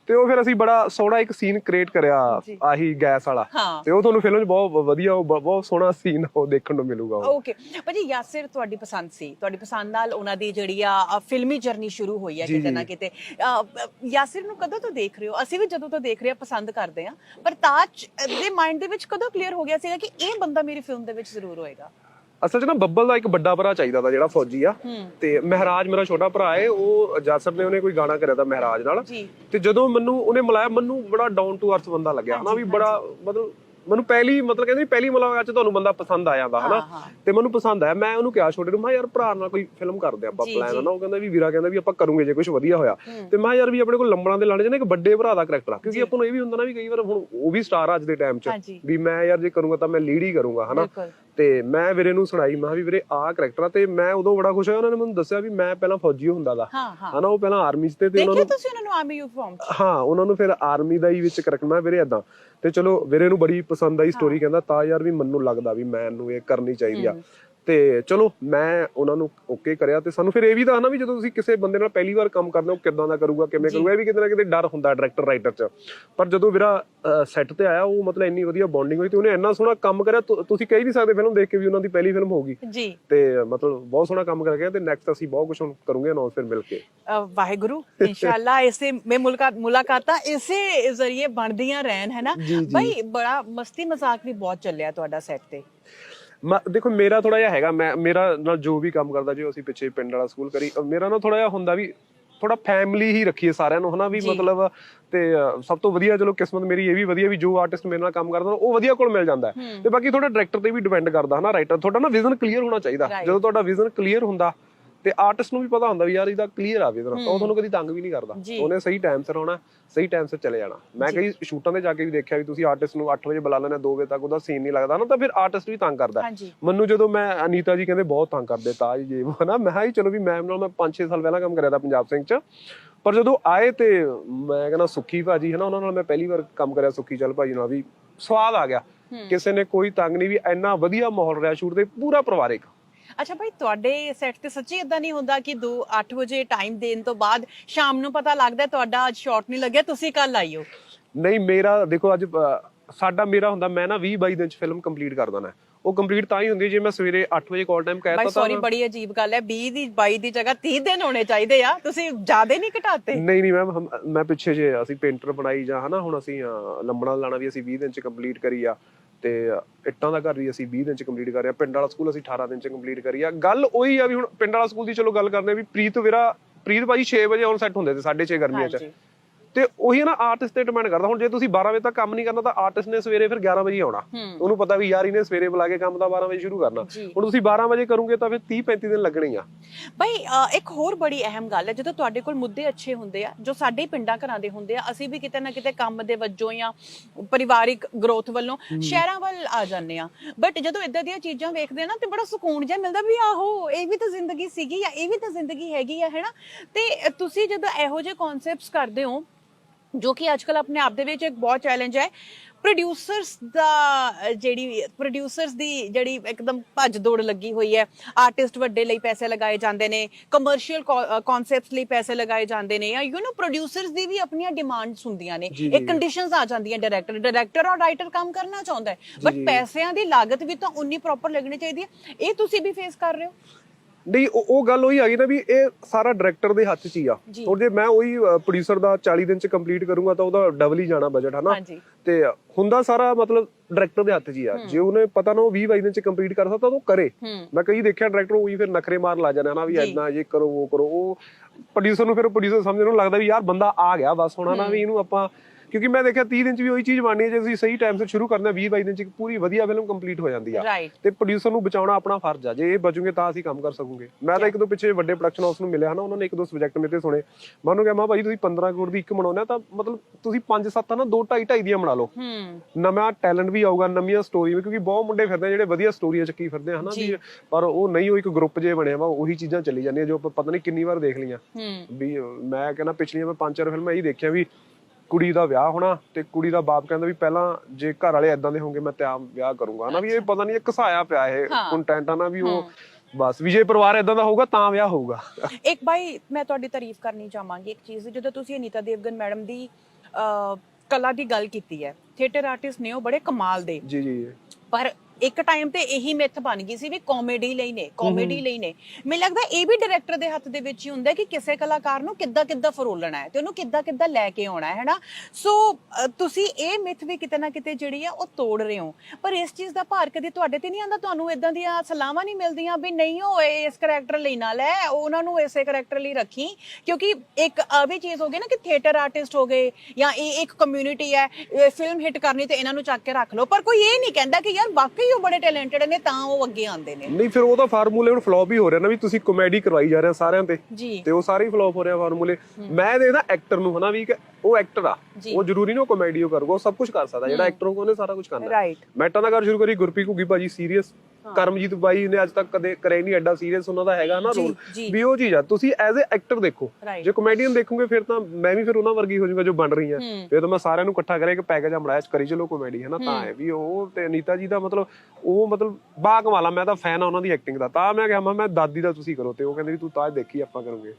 ਤੇ ਉਹ ਫਿਰ ਅਸੀਂ ਬੜਾ ਸੋਹਣਾ ਇੱਕ ਸੀਨ ਕ੍ਰੀਏਟ ਕਰਿਆ। ਆਹੀ ਗੈਸ ਵਾਲਾ। ਤੇ ਉਹ ਤੁਹਾਨੂੰ ਫਿਲਮ 'ਚ ਬਹੁਤ ਵਧੀਆ ਉਹ ਬਹੁਤ ਸੋਹਣਾ ਸੀਨ ਉਹ ਦੇਖਣ ਨੂੰ ਮਿਲੂਗਾ ਓਕੇ ਭਾਜੀ ਯਾਸਿਰ ਤੁਹਾਡੀ ਪਸੰਦ ਸੀ। ਤੁਹਾਡੀ ਪਸੰਦ ਨਾਲ ਉਹਨਾਂ ਦੀ ਜਿਹੜੀ ਆ ਫਿਲਮੀ ਜਰਨੀ ਸ਼ੁਰੂ ਹੋਈ ਹੈ ਕਿਤੇ। ਨਾ ਕਿਤੇ। ਯਾਸਿਰ ਨੂੰ ਕਦੋਂ ਤੋਂ ਦੇਖ ਰਹੇ ਹੋ? ਅਸੀਂ ਵੀ ਜਦੋਂ ਤੋਂ ਦੇਖ ਰਹੇ ਆ ਪਸੰਦ ਕਰਦੇ ਆ। ਪਰ ਤਾਜ ਦੇ ਮਾਈਂਡ ਦੇ ਵਿੱਚ ਕਦੋਂ ਕਲੀਅਰ ਹੋ ਗਿਆ ਸੀਗਾ ਕਿ ਇਹ ਬੰਦਾ ਮੇਰੀ ਫਿਲਮ ਦੇ ਵਿੱਚ ਜ਼ਰੂਰ ਹੋਏਗਾ? ਅਸਲ 'ਚ ਨਾ ਬੱਬਲ ਦਾ ਇੱਕ ਵੱਡਾ ਭਰਾ ਚਾਹੀਦਾ ਦਾ ਜਿਹੜਾ ਫੌਜੀ ਆ। ਤੇ ਮਹਾਰਾਜ ਮੇਰਾ ਛੋਟਾ ਭਰਾ ਹੈ ਉਹ ਜਾਸਰ ਨੇ ਉਹਨੇ ਕੋਈ ਗਾਣਾ ਕਰਿਆ ਤਾਂ ਮਹਾਰਾਜ ਨਾਲ। ਤੇ ਜਦੋਂ ਮੈਨੂੰ ਉਹਨੇ ਮਿਲਾਇਆ ਮੈਨੂੰ ਬੜਾ ਡਾਊਨ ਟੂ ਅਰਥ ਬੰਦਾ ਲੱਗਿਆ ਹਨਾ ਵੀ ਬੜਾ ਮਤਲਬ ਮੈਨੂੰ ਪਹਿਲੀ ਮਤਲਬ ਕਹਿੰਦੇ ਪਹਿਲੀ ਮੁਲਾਕਾਤ ਚ ਤੁਹਾਨੂੰ ਬੰਦਾ ਪਸੰਦ ਆ ਜਾਂਦਾ ਹਨਾ। ਤੇ ਮੈਨੂੰ ਪਸੰਦ ਆਇਆ। ਮੈਂ ਉਹਨੂੰ ਕਿਹਾ ਛੋਟੇ ਨੂੰ ਮੈਂ ਯਾਰ ਭਰਾ ਨਾਲ ਕੋਈ ਫਿਲਮ ਕਰਦੇ ਆਪਾਂ ਪਲਾਨ। ਹਨਾ। ਉਹ ਕਹਿੰਦਾ ਵੀ ਵੀਰਾ ਕਹਿੰਦਾ ਵੀ ਆਪਾਂ ਕਰੂਗੇ ਜੇ ਕੁਝ ਵਧੀਆ ਹੋਇਆ। ਤੇ ਮੈਂ ਯਾਰ ਵੀ ਆਪਣੇ ਕੋਲ ਲੰਬੜਾਂ ਦੇ ਲਾਣੇ ਚ ਨਾ ਇੱਕ ਵੱਡੇ ਭਰਾ ਦਾ ਕਰੈਕਟਰ ਆ ਕਿਉਂਕਿ ਆਪਾਂ ਨੂੰ ਇਹ ਵੀ ਹੁੰਦਾ ਨਾ ਵੀ ਕਈ ਵਾਰ ਹੁਣ ਉਹ ਵੀ ਸਟਾਰ ਅੱਜ ਦੇ ਟਾਈਮ 'ਚ। ਵੀ ਮੈਂ ਯਾਰ ਜੇ ਕਰੂੰਗਾ ਤਾਂ ਮੈਂ ਲੀਡ ਹੀ ਕਰੂੰਗਾ ਹਨਾ। ਤੇ ਮੈਂ ਵੀਰੇ ਨੂੰ ਸੁਣਾਈ ਮੈਂ ਕਿਹਾ ਵੀ ਵੀਰੇ ਆਹ ਕਰੈਕਟਰ ਆ ਤੇ ਮੈਂ ਉਦੋਂ ਬੜਾ ਖੁਸ਼ ਹੋਇਆ ਉਹਨਾਂ ਨੇ ਮੈਨੂੰ ਦੱਸਿਆ ਵੀ ਮੈਂ ਪਹਿਲਾਂ ਫੌਜੀ ਹੁੰਦਾ ਦਾ ਹਾਂ ਹਾਂ। ਹਨਾ ਉਹ ਪਹਿਲਾਂ ਆਰਮੀ 'ਚ ਤੇ ਤੇ ਉਹਨਾਂ ਦੇਖਿਆ ਨੂੰ ਤੁਸੀਂ ਉਹਨਾਂ ਨੂੰ ਆਰਮੀ ਯੂਨੀਫਾਰਮ ਚ? ਹਾਂ ਉਹਨਾਂ ਨੂੰ ਫਿਰ ਆਰਮੀ ਦਾ ਹੀ ਵਿੱਚ ਕਰਕ ਮੈਂ ਵੀਰੇ ਏਦਾਂ ਤੇ ਚਲੋ ਵੀਰੇ ਨੂੰ ਬੜੀ ਪਸੰਦ ਆਈ ਸਟੋਰੀ ਕਹਿੰਦਾ ਤਾਂ ਯਾਰ ਵੀ ਮੈਨੂੰ ਲੱਗਦਾ ਵੀ ਮੈਨੂੰ ਇਹ ਕਰਨੀ ਚਾਹੀਦੀ ਆ। ਤੇ ਚਲੋ ਮੈਂ ਉਹਨਾਂ ਨੂੰ ਓਕੇ ਕਰਿਆ ਤੇ ਸਾਨੂੰ ਫਿਰ ਇਹ ਵੀ ਤਾਂ ਹਨਾ ਵੀ ਜਦੋਂ ਤੁਸੀਂ ਕਿਸੇ ਬੰਦੇ ਨਾਲ ਪਹਿਲੀ ਵਾਰ ਕੰਮ ਕਰਦੇ ਹੋ ਕਿੱਦਾਂ ਦਾ ਕਰੂਗਾ ਕਿਵੇਂ ਕਰੂਗਾ ਇਹ ਵੀ ਕਿਤੇ ਨਾ ਕਿਤੇ ਡਰ ਹੁੰਦਾ ਡਾਇਰੈਕਟਰ ਰਾਈਟਰ 'ਚ। ਪਰ ਜਦੋਂ ਵੀਰਾ ਸੈੱਟ ਤੇ ਆਇਆ ਉਹ ਮਤਲਬ ਇੰਨੀ ਵਧੀਆ ਬੌਂਡਿੰਗ ਹੋਈ ਤੇ ਉਹਨੇ ਇੰਨਾ ਸੋਹਣਾ ਕੰਮ ਕਰਿਆ ਤੁਸੀਂ ਕਹਿ ਨਹੀਂ ਸਕਦੇ ਫਿਲਮ ਦੇਖ ਕੇ ਵੀ ਉਹਨਾਂ ਦੀ ਪਹਿਲੀ ਫਿਲਮ ਹੋਊਗੀ ਜੀ। ਤੇ ਮਤਲਬ ਬਹੁਤ ਸੋਹਣਾ ਕੰਮ ਕਰ ਗਿਆ ਤੇ ਨੈਕਸਟ ਅਸੀਂ ਬਹੁਤ ਕੁਝ ਹੁਣ ਕਰੂਗੇ ਅਨਾਉਂਸ ਫਿਰ ਮਿਲ ਕੇ। ਵਾਹਿਗੁਰੂ ਇਨਸ਼ਾਅੱਲਾ ਇਸੇ ਮੇ ਮੁਲਾਕਾਤ ਮੁਲਾਕਾਤਾਂ ਇਸੇ ਜ਼ਰੀਏ ਬਣਦੀਆਂ ਰਹਿਣ ਹੈ ਨਾ। ਭਾਈ ਬੜਾ ਮਸਤੀ ਮਜ਼ਾਕ ਵੀ ਬਹੁਤ ਚੱਲਿਆ ਤੁਹਾਡਾ ਸੈੱਟ ਤੇ। ਦੇਖੋ ਮੇਰਾ ਥੋੜਾ ਜਿਹਾ ਹੈਗਾ ਮੈਂ ਮੇਰਾ ਨਾਲ ਜੋ ਵੀ ਕੰਮ ਕਰਦਾ ਜੇ ਅਸੀਂ ਪਿੱਛੇ ਪਿੰਡ ਵਾਲਾ ਸਕੂਲ ਕਰੀ ਮੇਰਾ ਨਾ ਥੋੜਾ ਜਿਹਾ ਹੁੰਦਾ ਵੀ ਥੋੜਾ ਫੈਮਿਲੀ ਹੀ ਰੱਖੀਏ ਸਾਰਿਆਂ ਨੂੰ ਹਨਾ ਵੀ। ਮਤਲਬ ਤੇ ਸਭ ਤੋਂ ਵਧੀਆ ਚਲੋ ਕਿਸਮਤ ਮੇਰੀ ਇਹ ਵੀ ਵਧੀਆ ਵੀ ਜੋ ਆਰਟਿਸਟ ਮੇਰੇ ਨਾਲ ਕੰਮ ਕਰਦਾ ਉਹ ਵਧੀਆ ਕੋਲ ਮਿਲ ਜਾਂਦਾ। ਤੇ ਬਾਕੀ ਥੋੜਾ ਡਾਇਰੈਕਟਰ ਤੇ ਵੀ ਡਿਪੈਂਡ ਕਰਦਾ ਹਨਾ ਰਾਈਟਰ ਤੁਹਾਡਾ ਨਾ ਵਿਜ਼ਨ ਕਲੀਅਰ ਹੋਣਾ ਚਾਹੀਦਾ. ਜਦੋਂ ਤੁਹਾਡਾ ਵਿਜ਼ਨ ਕਲੀਅਰ ਹੁੰਦਾ ਤੇ ਆਰਟਿਸਟ ਨੂੰ ਵੀ ਪਤਾ ਹੁੰਦਾ ਵੀ ਯਾਰ ਇਹਦਾ ਕਲੀਅਰ ਆਵੇ ਇਹਦਾ ਉਹ ਤੁਹਾਨੂੰ ਕਦੀ ਤੰਗ ਵੀ ਨਹੀਂ ਕਰਦਾ। ਉਹਨੇ ਸਹੀ ਟਾਈਮ ਸਿਰ ਆਉਣਾ ਸਹੀ ਟਾਈਮ ਸਿਰ ਚਲੇ ਜਾਣਾ। ਮੈਂ ਕਈ ਸ਼ੂਟਾਂ ਤੇ ਜਾ ਕੇ ਵੀ ਦੇਖਿਆ ਵੀ ਤੁਸੀਂ ਆਰਟਿਸਟ ਨੂੰ 8 ਵਜੇ ਬੁਲਾ ਲੈਣਾ 2 ਵਜੇ ਤੱਕ ਉਹਦਾ ਸੀਨ ਨਹੀਂ ਲੱਗਦਾ ਨਾ ਤਾਂ ਫਿਰ ਆਰਟਿਸਟ ਵੀ ਤੰਗ ਕਰਦਾ। ਮੈਨੂੰ ਜਦੋਂ ਮੈਂ ਅਨੀਤਾ ਜੀ ਕਹਿੰਦੇ ਬਹੁਤ ਤੰਗ ਕਰਦੇ ਤਾਜ ਜੀ ਉਹ ਨਾ ਮੈਂ ਜੀ ਚਲੋ ਵੀ ਮੈਮ ਨਾਲ ਮੈਂ 5-6 ਸਾਲ ਪਹਿਲਾਂ ਕੰਮ ਕਰਿਆ ਤਾਂ ਪੰਜਾਬ ਸਿੰਘ ਚ। ਪਰ ਜਦੋਂ ਆਏ ਤੇ ਮੈਂ ਕਹਿੰਦਾ ਸੁੱਖੀ ਭਾਜੀ ਹੈ ਨਾ ਉਹਨਾਂ ਨਾਲ ਮੈਂ ਪਹਿਲੀ ਵਾਰ ਕੰਮ ਕਰਿਆ ਸੁੱਖੀ ਚੱਲ ਭਾਜੀ ਨਾਲ ਵੀ ਸਵਾਦ ਆ ਗਿਆ। ਕਿਸੇ ਨੇ ਕੋਈ ਤੰਗ ਨਹੀਂ ਵੀ ਇੰਨਾ ਵਧੀਆ ਮਾਹੌਲ ਰਿਹਾ ਸ਼ੂਟ ਤੇ ਪੂਰਾ ਪਰਿਵਾਰਿਕ। ਅੱਛਾ ਭਾਈ ਤੁਹਾਡੇ ਸੈੱਟ ਤੇ ਸੱਚੀ ਇਦਾਂ ਨਹੀਂ ਹੁੰਦਾ ਕਿ 2 8 ਵਜੇ ਟਾਈਮ ਦੇਣ ਤੋਂ ਬਾਅਦ ਸ਼ਾਮ ਨੂੰ ਪਤਾ ਲੱਗਦਾ ਤੁਹਾਡਾ ਅੱਜ ਸ਼ਾਟ ਨਹੀਂ ਲੱਗਿਆ ਤੁਸੀਂ ਕੱਲ ਆਇਓ? ਨਹੀਂ ਮੇਰਾ ਦੇਖੋ ਅੱਜ ਸਾਡਾ ਮੇਰਾ ਹੁੰਦਾ ਮੈਂ ਨਾ 20 22 ਦਿਨ ਚ ਫਿਲਮ ਕੰਪਲੀਟ ਕਰ ਦਣਾ ਉਹ ਕੰਪਲੀਟ ਤਾਂ ਹੀ ਹੁੰਦੀ ਜੇ ਮੈਂ ਸਵੇਰੇ 8 ਵਜੇ ਕਾਲ ਟਾਈਮ ਕਹਿ ਭਾਈ ਦਿੱਤਾ ਸੌਰੀ ਬੜੀ ਅਜੀਬ ਗੱਲ ਹੈ। 20 ਦੀ 22 ਦੀ ਜਗ੍ਹਾ 30 ਦਿਨ ਹੋਣੇ ਚਾਹੀਦੇ ਆ। ਤੁਸੀਂ ਜ਼ਿਆਦਾ ਨਹੀਂ ਘਟਾਤੇ? ਨਹੀਂ ਨਹੀਂ ਮੈਮ ਮੈਂ ਪਿੱਛੇ ਜੇ ਅਸੀਂ ਪੇਂਟਰ ਬਣਾਈ ਜਾਂ ਹਨਾ ਹੁਣ ਅਸੀਂ ਅ, ਲੰਬੜਾ ਲਾਣਾ ਵੀ ਅਸੀਂ 20 ਦਿਨ ਚ ਕੰਪਲੀਟ ਕਰੀ ਆ। ਤੇ ਇੱਟਾਂ ਦਾ ਘਰ ਵੀ ਅਸੀਂ 20 ਦਿਨ ਚ ਕੰਪਲੀਟ ਕਰ ਪਿੰਡ ਵਾਲਾ ਸਕੂਲ ਅਸੀਂ 18 ਦਿਨ ਚ ਕੰਪਲੀਟ ਕਰੀ ਗੱਲ ਉਹੀ ਆ ਵੀ ਹੁਣ ਪਿੰਡ ਵਾਲਾ ਸਕੂਲ ਦੀ ਚਲੋ ਗੱਲ ਕਰਦੇ ਆ ਵੀ ਪ੍ਰੀਤ ਵੀਰਾ ਪ੍ਰੀਤ ਭਾਜੀ 6 ਵਜੇ ਔਨ ਸੈੱਟ ਹੁੰਦੇ ਤੇ 6:30 ਗਰਮੀਆਂ ਚ। ਤੇ ਉਹੀ ਨਾ ਆਰਟਿਸਟ ਤੇ ਡਿਪੈਂਡ ਕਰਦਾ। ਹੁਣ ਜੇ ਤੁਸੀਂ 12 ਵਜੇ ਤੱਕ ਕੰਮ ਨਹੀਂ ਕਰਨਾ ਤਾਂ ਆਰਟਿਸਟ ਨੇ ਸਵੇਰੇ ਫਿਰ 11 ਵਜੇ ਆਉਣਾ। ਉਹਨੂੰ ਪਤਾ ਵੀ ਯਾਰ ਇਹਨੇ ਸਵੇਰੇ ਬੁਲਾ ਕੇ ਕੰਮ ਤਾਂ 12 ਵਜੇ ਸ਼ੁਰੂ ਕਰਨਾ। ਹੁਣ ਤੁਸੀਂ 12 ਵਜੇ ਕਰੋਗੇ ਤਾਂ ਫਿਰ 30 35 ਦਿਨ ਲੱਗਣੇ ਆ। ਭਾਈ ਅ, ਇੱਕ ਹੋਰ ਬੜੀ ਅਹਿਮ ਗੱਲ ਹੈ ਜਦੋਂ ਤੁਹਾਡੇ ਕੋਲ ਮੁੱਦੇ ਅੱਛੇ ਹੁੰਦੇ ਆ ਜੋ ਸਾਡੇ ਪਿੰਡਾਂ ਘਰਾਂ ਦੇ ਹੁੰਦੇ ਆ ਅਸੀਂ ਵੀ ਕਿਤੇ ਨਾ ਕਿਤੇ ਕੰਮ ਦੇ ਵਜੋਂ ਜਾਂ ਪਰਿਵਾਰਿਕ ਗਰੋਥ ਵੱਲੋਂ ਸ਼ਹਿਰਾਂ ਵੱਲ ਆ ਜਾਂਦੇ ਆ। ਬਟ ਜਦੋਂ ਇਦਾਂ ਦੀਆਂ ਚੀਜ਼ਾਂ ਵੇਖਦੇ ਆ ਨਾ ਤੇ ਬੜਾ ਸਕੂਨ ਜਿਹਾ ਮਿਲਦਾ ਵੀ ਆਹੋ ਇਹ ਵੀ ਤਾਂ ਜ਼ਿੰਦਗੀ ਸੀਗੀ ਜਾਂ ਇਹ ਵੀ ਤਾਂ ਜ਼ਿੰਦਗੀ ਹੈਗੀ ਆ ਹੈਨਾ ਤੇ ਤੁਸੀਂ ਜਦੋਂ ਇਹੋ ਜਿਹੇ ਕਨਸੈਪਟਸ ਕਰਦੇ ਹੋ ਜੋ ਕਿ ਅੱਜਕੱਲ ਆਪਣੇ ਆਪ ਦੇ ਵਿੱਚ ਇੱਕ ਬਹੁਤ ਚੈਲੰਜ ਹੈ। ਪ੍ਰੋਡਿਊਸਰਸ ਦਾ ਜਿਹੜੀ ਪ੍ਰੋਡਿਊਸਰਸ ਦੀ ਜਿਹੜੀ ਇੱਕਦਮ ਭੱਜ ਦੌੜ ਲੱਗੀ ਹੋਈ ਹੈ। ਆਰਟਿਸਟ ਵੱਡੇ ਲਈ ਪੈਸੇ ਲਗਾਏ ਜਾਂਦੇ ਨੇ ਕਮਰਸ਼ੀਅਲ ਕਨਸੈਪਟਸ ਲਈ ਪੈਸੇ ਲਗਾਏ ਜਾਂਦੇ ਨੇ ਜਾਂ ਯੂ نو ਪ੍ਰੋਡਿਊਸਰਸ ਦੀ ਵੀ ਆਪਣੀਆਂ ਡਿਮਾਂਡਸ ਹੁੰਦੀਆਂ ਨੇ। ਜੀ। ਕੰਡੀਸ਼ਨਸ ਆ ਜਾਂਦੀਆਂ ਡਾਇਰੈਕਟਰ ਡਾਇਰੈਕਟਰ ਔਰ ਰਾਈਟਰ ਕੰਮ ਕਰਨਾ ਚਾਹੁੰਦਾ ਹੈ। ਬਟ। ਪੈਸਿਆਂ ਦੀ ਲਾਗਤ ਵੀ ਤਾਂ ਉਨੀ ਪ੍ਰੋਪਰ ਲੱਗਣੀ ਚਾਹੀਦੀ ਹੈ। ਇਹ ਤੁਸੀਂ ਵੀ ਫੇਸ ਕਰ ਰਹੇ ਹੋ? ਨਹੀਂ ਉਹ ਉਹ ਗੱਲ ਉਹੀ ਆ ਗਈ ਨਾ ਵੀ ਇਹ ਸਾਰਾ ਡਾਇਰੈਕਟਰ ਦੇ ਹੱਥ 'ਚ ਹੀ ਆ। ਜੀ। ਜੇ ਮੈਂ ਉਹੀ ਪ੍ਰੋਡਿਊਸਰ ਦਾ 40 ਦਿਨ 'ਚ ਕੰਪਲੀਟ ਕਰੂੰਗਾ ਤਾਂ ਉਹਦਾ ਡਬਲ ਹੀ ਜਾਣਾ ਬਜਟ ਹਨਾ? ਹਾਂਜੀ। ਤੇ ਹੁੰਦਾ ਸਾਰਾ ਮਤਲਬ ਡਾਇਰੈਕਟਰ ਦੇ ਹੱਥ 'ਚ ਹੀ ਆ। ਜੇ ਉਹਨੇ ਪਤਾ ਨਾ ਉਹ 20 22 ਦਿਨ 'ਚ ਕੰਪਲੀਟ ਕਰ ਸਕਦਾ ਤਾਂ ਉਹ ਕਰੇ। ਹੂੰ। ਮੈਂ ਕਈ ਦੇਖਿਆ ਡਾਇਰੈਕਟਰ ਉਹੀ ਫਿਰ ਨਖਰੇ ਮਾਰ ਲਾ ਜਾਂਦੇ ਆ ਨਾ ਵੀ ਜੀ। ਐਦਾਂ ਇਹ ਕਰੋ ਉਹ ਕਰੋ। ਉਹ ਪ੍ਰੋਡਿਊਸਰ ਨੂੰ ਫਿਰ ਪ੍ਰੋਡਿਊਸਰ ਸਮਝਣ ਨੂੰ ਲੱਗਦਾ ਵੀ ਯਾਰ ਬੰਦਾ ਆ ਗਿਆ ਬਸ ਹੁਣ ਨਾ ਵੀ ਇਹਨੂੰ ਆਪਾਂ ਕਿਉਂਕਿ ਮੈਂ ਦੇਖਿਆ 30 ਦਿਨ 'ਚ ਵੀ ਉਹੀ ਚੀਜ਼ ਬਣਨੀ ਹੈ ਜੇ ਤੁਸੀਂ ਸਹੀ ਟਾਈਮ 'ਤੇ ਸ਼ੁਰੂ ਕਰਨਾ 20 22 ਦਿਨ 'ਚ ਪੂਰੀ ਵਧੀਆ ਫਿਲਮ ਕੰਪਲੀਟ ਹੋ ਜਾਂਦੀ ਆ। ਤੇ ਪ੍ਰੋਡਿਊਸਰ ਨੂੰ ਬਚਾਉਣਾ ਆਪਣਾ ਫਰਜ਼ ਆ ਜੇ ਇਹ ਬਚੂਗੇ ਤਾਂ ਅਸੀਂ ਕੰਮ ਕਰ ਸਕੂਗੇ। ਮੈਂ ਤਾਂ ਇੱਕ ਦੋ ਪਿੱਛੇ ਵੱਡੇ ਪ੍ਰੋਡਕਸ਼ਨ ਹਾਊਸ ਨੂੰ ਮਿਲਿਆ ਹਨਾ ਉਹਨਾਂ ਨੇ ਇੱਕ ਦੋ ਸਬਜੈਕਟ ਮੇਰੇ ਤੇ ਸੁਣੇ। ਮੈਂ ਉਹਨੂੰ ਕਿਹਾ ਮਾ ਭਾਈ ਤੁਸੀਂ 15 ਕਰੋੜ ਦੀ ਇੱਕ ਬਣਾਉਣਾ ਤਾਂ ਮਤਲਬ ਤੁਸੀਂ 5 7 ਨਾ 2 2.5 2.5 ਦੀਆਂ ਬਣਾ ਲਓ। ਨਵਾਂ ਟੈਲੈਂਟ ਵੀ ਆਊਗਾ ਨਵੀਆਂ ਸਟੋਰੀ ਵੀ ਕਿਉਂਕਿ ਬਹੁਤ ਮੁੰਡੇ ਫਿਰਦੇ ਜਿਹੜੇ ਵਧੀਆ ਸਟੋਰੀਆਂ ਚੱਕੀ ਫਿਰਦੇ ਹਨਾ। ਵੀ ਪਰ ਉਹ ਨਹੀਂ ਉਹ ਇੱਕ ਗਰੁੱਪ ਜੇ ਬਣਿਆ ਵਾ ਉਹੀ ਚੀਜ਼ਾਂ ਚੱਲੀ ਜਾਂਦੀਆਂ ਜੋ ਆਪਾਂ ਪਤਾ ਨਹੀਂ ਕਿੰਨੀ ਵਾਰ ਦੇਖ ਲਈਆਂ। ਵੀ ਮੈਂ ਕਹਿੰਦਾ ਪਿਛਲੀਆਂ ਮੈਂ ਪੰਜ ਚਾਰ ਫਿਲਮਾਂ ਇਹੀ ਦੇਖਿਆ ਵੀ ਕੁੜੀ ਦਾ ਵਿਆਹ ਹੋਣਾ ਤੇ ਕੁੜੀ ਦਾ ਬਾਪ ਕਹਿੰਦਾ ਵੀ ਪਹਿਲਾਂ ਜੇ ਘਰ ਵਾਲੇ ਐਦਾਂ ਦੇ ਹੋਣਗੇ ਮੈਂ ਤਾਂ ਵਿਆਹ ਕਰੂੰਗਾ। ਹਨਾ ਵੀ ਇਹ ਪਤਾ ਨਹੀਂ ਇਹ ਘਸਾਇਆ ਪਿਆ ਇਹ। ਕੰਟੈਂਟ ਆ ਨਾ ਵੀ ਉਹ ਬਸ ਵੀ ਜੇ ਪਰਿਵਾਰ ਐਦਾਂ ਦਾ ਹੋਊਗਾ ਤਾਂ ਵਿਆਹ ਹੋਊਗਾ। ਇੱਕ ਭਾਈ ਮੈਂ ਤੁਹਾਡੀ ਤਾਰੀਫ ਕਰਨੀ ਚਾਹਾਂਗੀ ਇੱਕ ਚੀਜ਼ ਜਦੋਂ ਤੁਸੀਂ ਅਨੀਤਾ ਦੇਵਗਨ ਮੈਡਮ ਦੀ ਕਲਾ ਦੀ ਗੱਲ ਕੀਤੀ ਹੈ ਥੀਏਟਰ ਆਰਟਿਸਟ ਨੇ ਉਹ ਬੜੇ ਕਮਾਲ ਦੇ। ਜੀ ਜੀ। ਪਰ ਇੱਕ ਟਾਈਮ ਤੇ ਇਹੀ ਮਿੱਥ ਬਣ ਗਈ ਸੀ ਵੀ ਕਾਮੇਡੀ ਲਈ ਨੇ ਕਾਮੇਡੀ ਲਈ ਨੇ। ਮੈਨੂੰ ਲੱਗਦਾ ਇਹ ਵੀ ਡਾਇਰੈਕਟਰ ਦੇ ਹੱਥ ਦੇ ਵਿੱਚ ਹੀ ਹੁੰਦਾ ਕਿ ਕਿਸੇ ਕਲਾਕਾਰ ਨੂੰ ਕਿੱਦਾਂ ਕਿੱਦਾਂ ਫਰੋਲਣਾ ਹੈ ਤੇ ਉਹਨੂੰ ਕਿੱਦਾਂ ਕਿੱਦਾਂ ਲੈ ਕੇ ਆਉਣਾ ਹੈ ਹੈਨਾ? ਸੋ ਤੁਸੀਂ ਇਹ ਮਿੱਥ ਵੀ ਕਿਤੇ ਨਾ ਕਿਤੇ ਜਿਹੜੀ ਆ ਉਹ ਤੋੜ ਰਹੇ ਹੋ। ਪਰ ਇਸ ਚੀਜ਼ ਦਾ ਭਾਰ ਕਦੇ ਤੁਹਾਡੇ ਤੇ ਨਹੀਂ ਆਂਦਾ ਤੁਹਾਨੂੰ ਇਦਾਂ ਦੀਆਂ ਸਲਾਹਾਂ ਨਹੀਂ ਮਿਲਦੀਆਂ ਵੀ ਨਹੀਂ ਉਹ ਇਸ ਕੈਰੈਕਟਰ ਲਈ ਨਾ ਲੈ ਉਹਨਾਂ ਨੂੰ ਇਸੇ ਕੈਰੈਕਟਰ ਲਈ ਰੱਖੀ? ਕਿਉਂਕਿ ਇੱਕ ਆ ਵੀ ਚੀਜ਼ ਹੋ ਗਈ ਨਾ ਕਿ ਥੀਏਟਰ ਆਰਟਿਸਟ ਹੋ ਗਏ ਜਾਂ ਇਹ ਇੱਕ ਕਮਿਊਨਿਟੀ ਹੈ ਫਿਲਮ ਹਿੱਟ ਕਰਨੀ ਤੇ ਇਹਨਾਂ ਨੂੰ ਚੱਕ ਕੇ ਰੱਖ ਲਓ। ਪਰ ਕੋਈ ਇਹ ਨਹੀਂ ਕਹਿੰਦਾ ਕਿ ਯਾਰ ਵਾਕਈ ਉਹ ਬੜੇ ਟੈਲੈਂਟਡ ਨੇ ਤਾਂ ਉਹ ਅੱਗੇ ਆਉਂਦੇ ਨੇ। ਨਹੀਂ ਫਿਰ ਉਹਦਾ ਫਾਰਮੂਲੇ ਹੁਣ ਫਲॉप ਹੀ ਹੋ ਰਿਹਾ ਨਾ ਵੀ ਤੁਸੀਂ ਕਾਮੇਡੀ ਕਰਵਾਈ ਜਾ ਰਹੇ ਹੋ ਸਾਰਿਆਂ ਤੇ। ਜੀ। ਤੇ ਉਹ ਸਾਰੇ ਹੀ ਫਲॉप ਹੋ ਰਿਹਾ ਫਾਰਮੂਲੇ ਮੈਂ ਦੇਖਦਾ ਐਕਟਰ ਨੂੰ ਹਨਾ ਵੀ ਉਹ ਐਕਟਰ ਆ। ਉਹ ਜ਼ਰੂਰੀ ਨਹੀਂ ਉਹ ਕਾਮੇਡੀ ਉਹ ਕਰੂਗਾ ਉਹ ਸਭ ਕੁਝ ਕਰ ਸਕਦਾ। ਜਿਹੜਾ ਐਕਟਰ ਹੋਊਗਾ ਉਹਨੇ ਸਾਰਾ ਕੁਝ ਕਰਨਾ। ਰਾਈਟ ਮੈਟਾਂ ਦਾ ਕਰ ਸ਼ੁਰੂ ਕਰੀ ਗੁਰਪ੍ਰੀਤ ਘੁੱਗੀ ਭਾਜੀ ਸੀਰੀਅਸ ਕਰਮਜੀਤ ਬਾਈ ਨੇ ਅੱਜ ਤੱਕ ਕਦੇ ਕਰੇ ਨਹੀਂ ਐਡਾ ਸੀਰੀਅਸ ਉਹਨਾਂ ਦਾ ਹੈਗਾ ਨਾ ਰੋਲ। ਵੀ ਉਹ ਚੀਜ਼ ਆ ਤੁਸੀਂ ਐਜ਼ ਅ ਐਕਟਰ ਦੇਖੋ. ਜੇ ਕਮੇਡੀਅਨ ਦੇਖੋਗੇ ਫਿਰ ਤਾਂ ਮੈਂ ਵੀ ਫਿਰ ਉਹਨਾਂ ਵਰਗੀ ਹੋ ਜਾਊਗਾ ਜੋ ਬਣ ਰਹੀ ਆ ਹੂੰ। ਫਿਰ ਤਾਂ ਮੈਂ ਸਾਰਿਆਂ ਨੂੰ ਇਕੱਠਾ ਕਰਿਆ ਇੱਕ ਪੈਕੇਜ ਬਣਾਇਆ ਕਰੀ ਚਲੋ ਕਮੇਡੀ ਹੈ ਨਾ ਤਾਂ ਹੈ। ਵੀ ਉਹ ਤੇ ਅਨੀਤਾ ਜੀ ਦਾ ਮਤਲਬ ਉਹ ਮਤਲਬ ਬਾ ਕਮਾਲਾ ਮੈਂ ਤਾਂ ਫੈਨ ਆ ਉਹਨਾਂ ਦੀ ਐਕਟਿੰਗ ਦਾ। ਤਾਂ ਮੈਂ ਕਿਹਾ ਮੈਂ ਮੈਂ ਦਾਦੀ ਦਾ ਤੁਸੀਂ ਕਰੋ ਤੇ ਉਹ ਕਹਿੰਦੇ ਵੀ ਤੂੰ ਤਾਜ ਦੇਖੀ ਆਪਾਂ ਕਰੋਗੇ।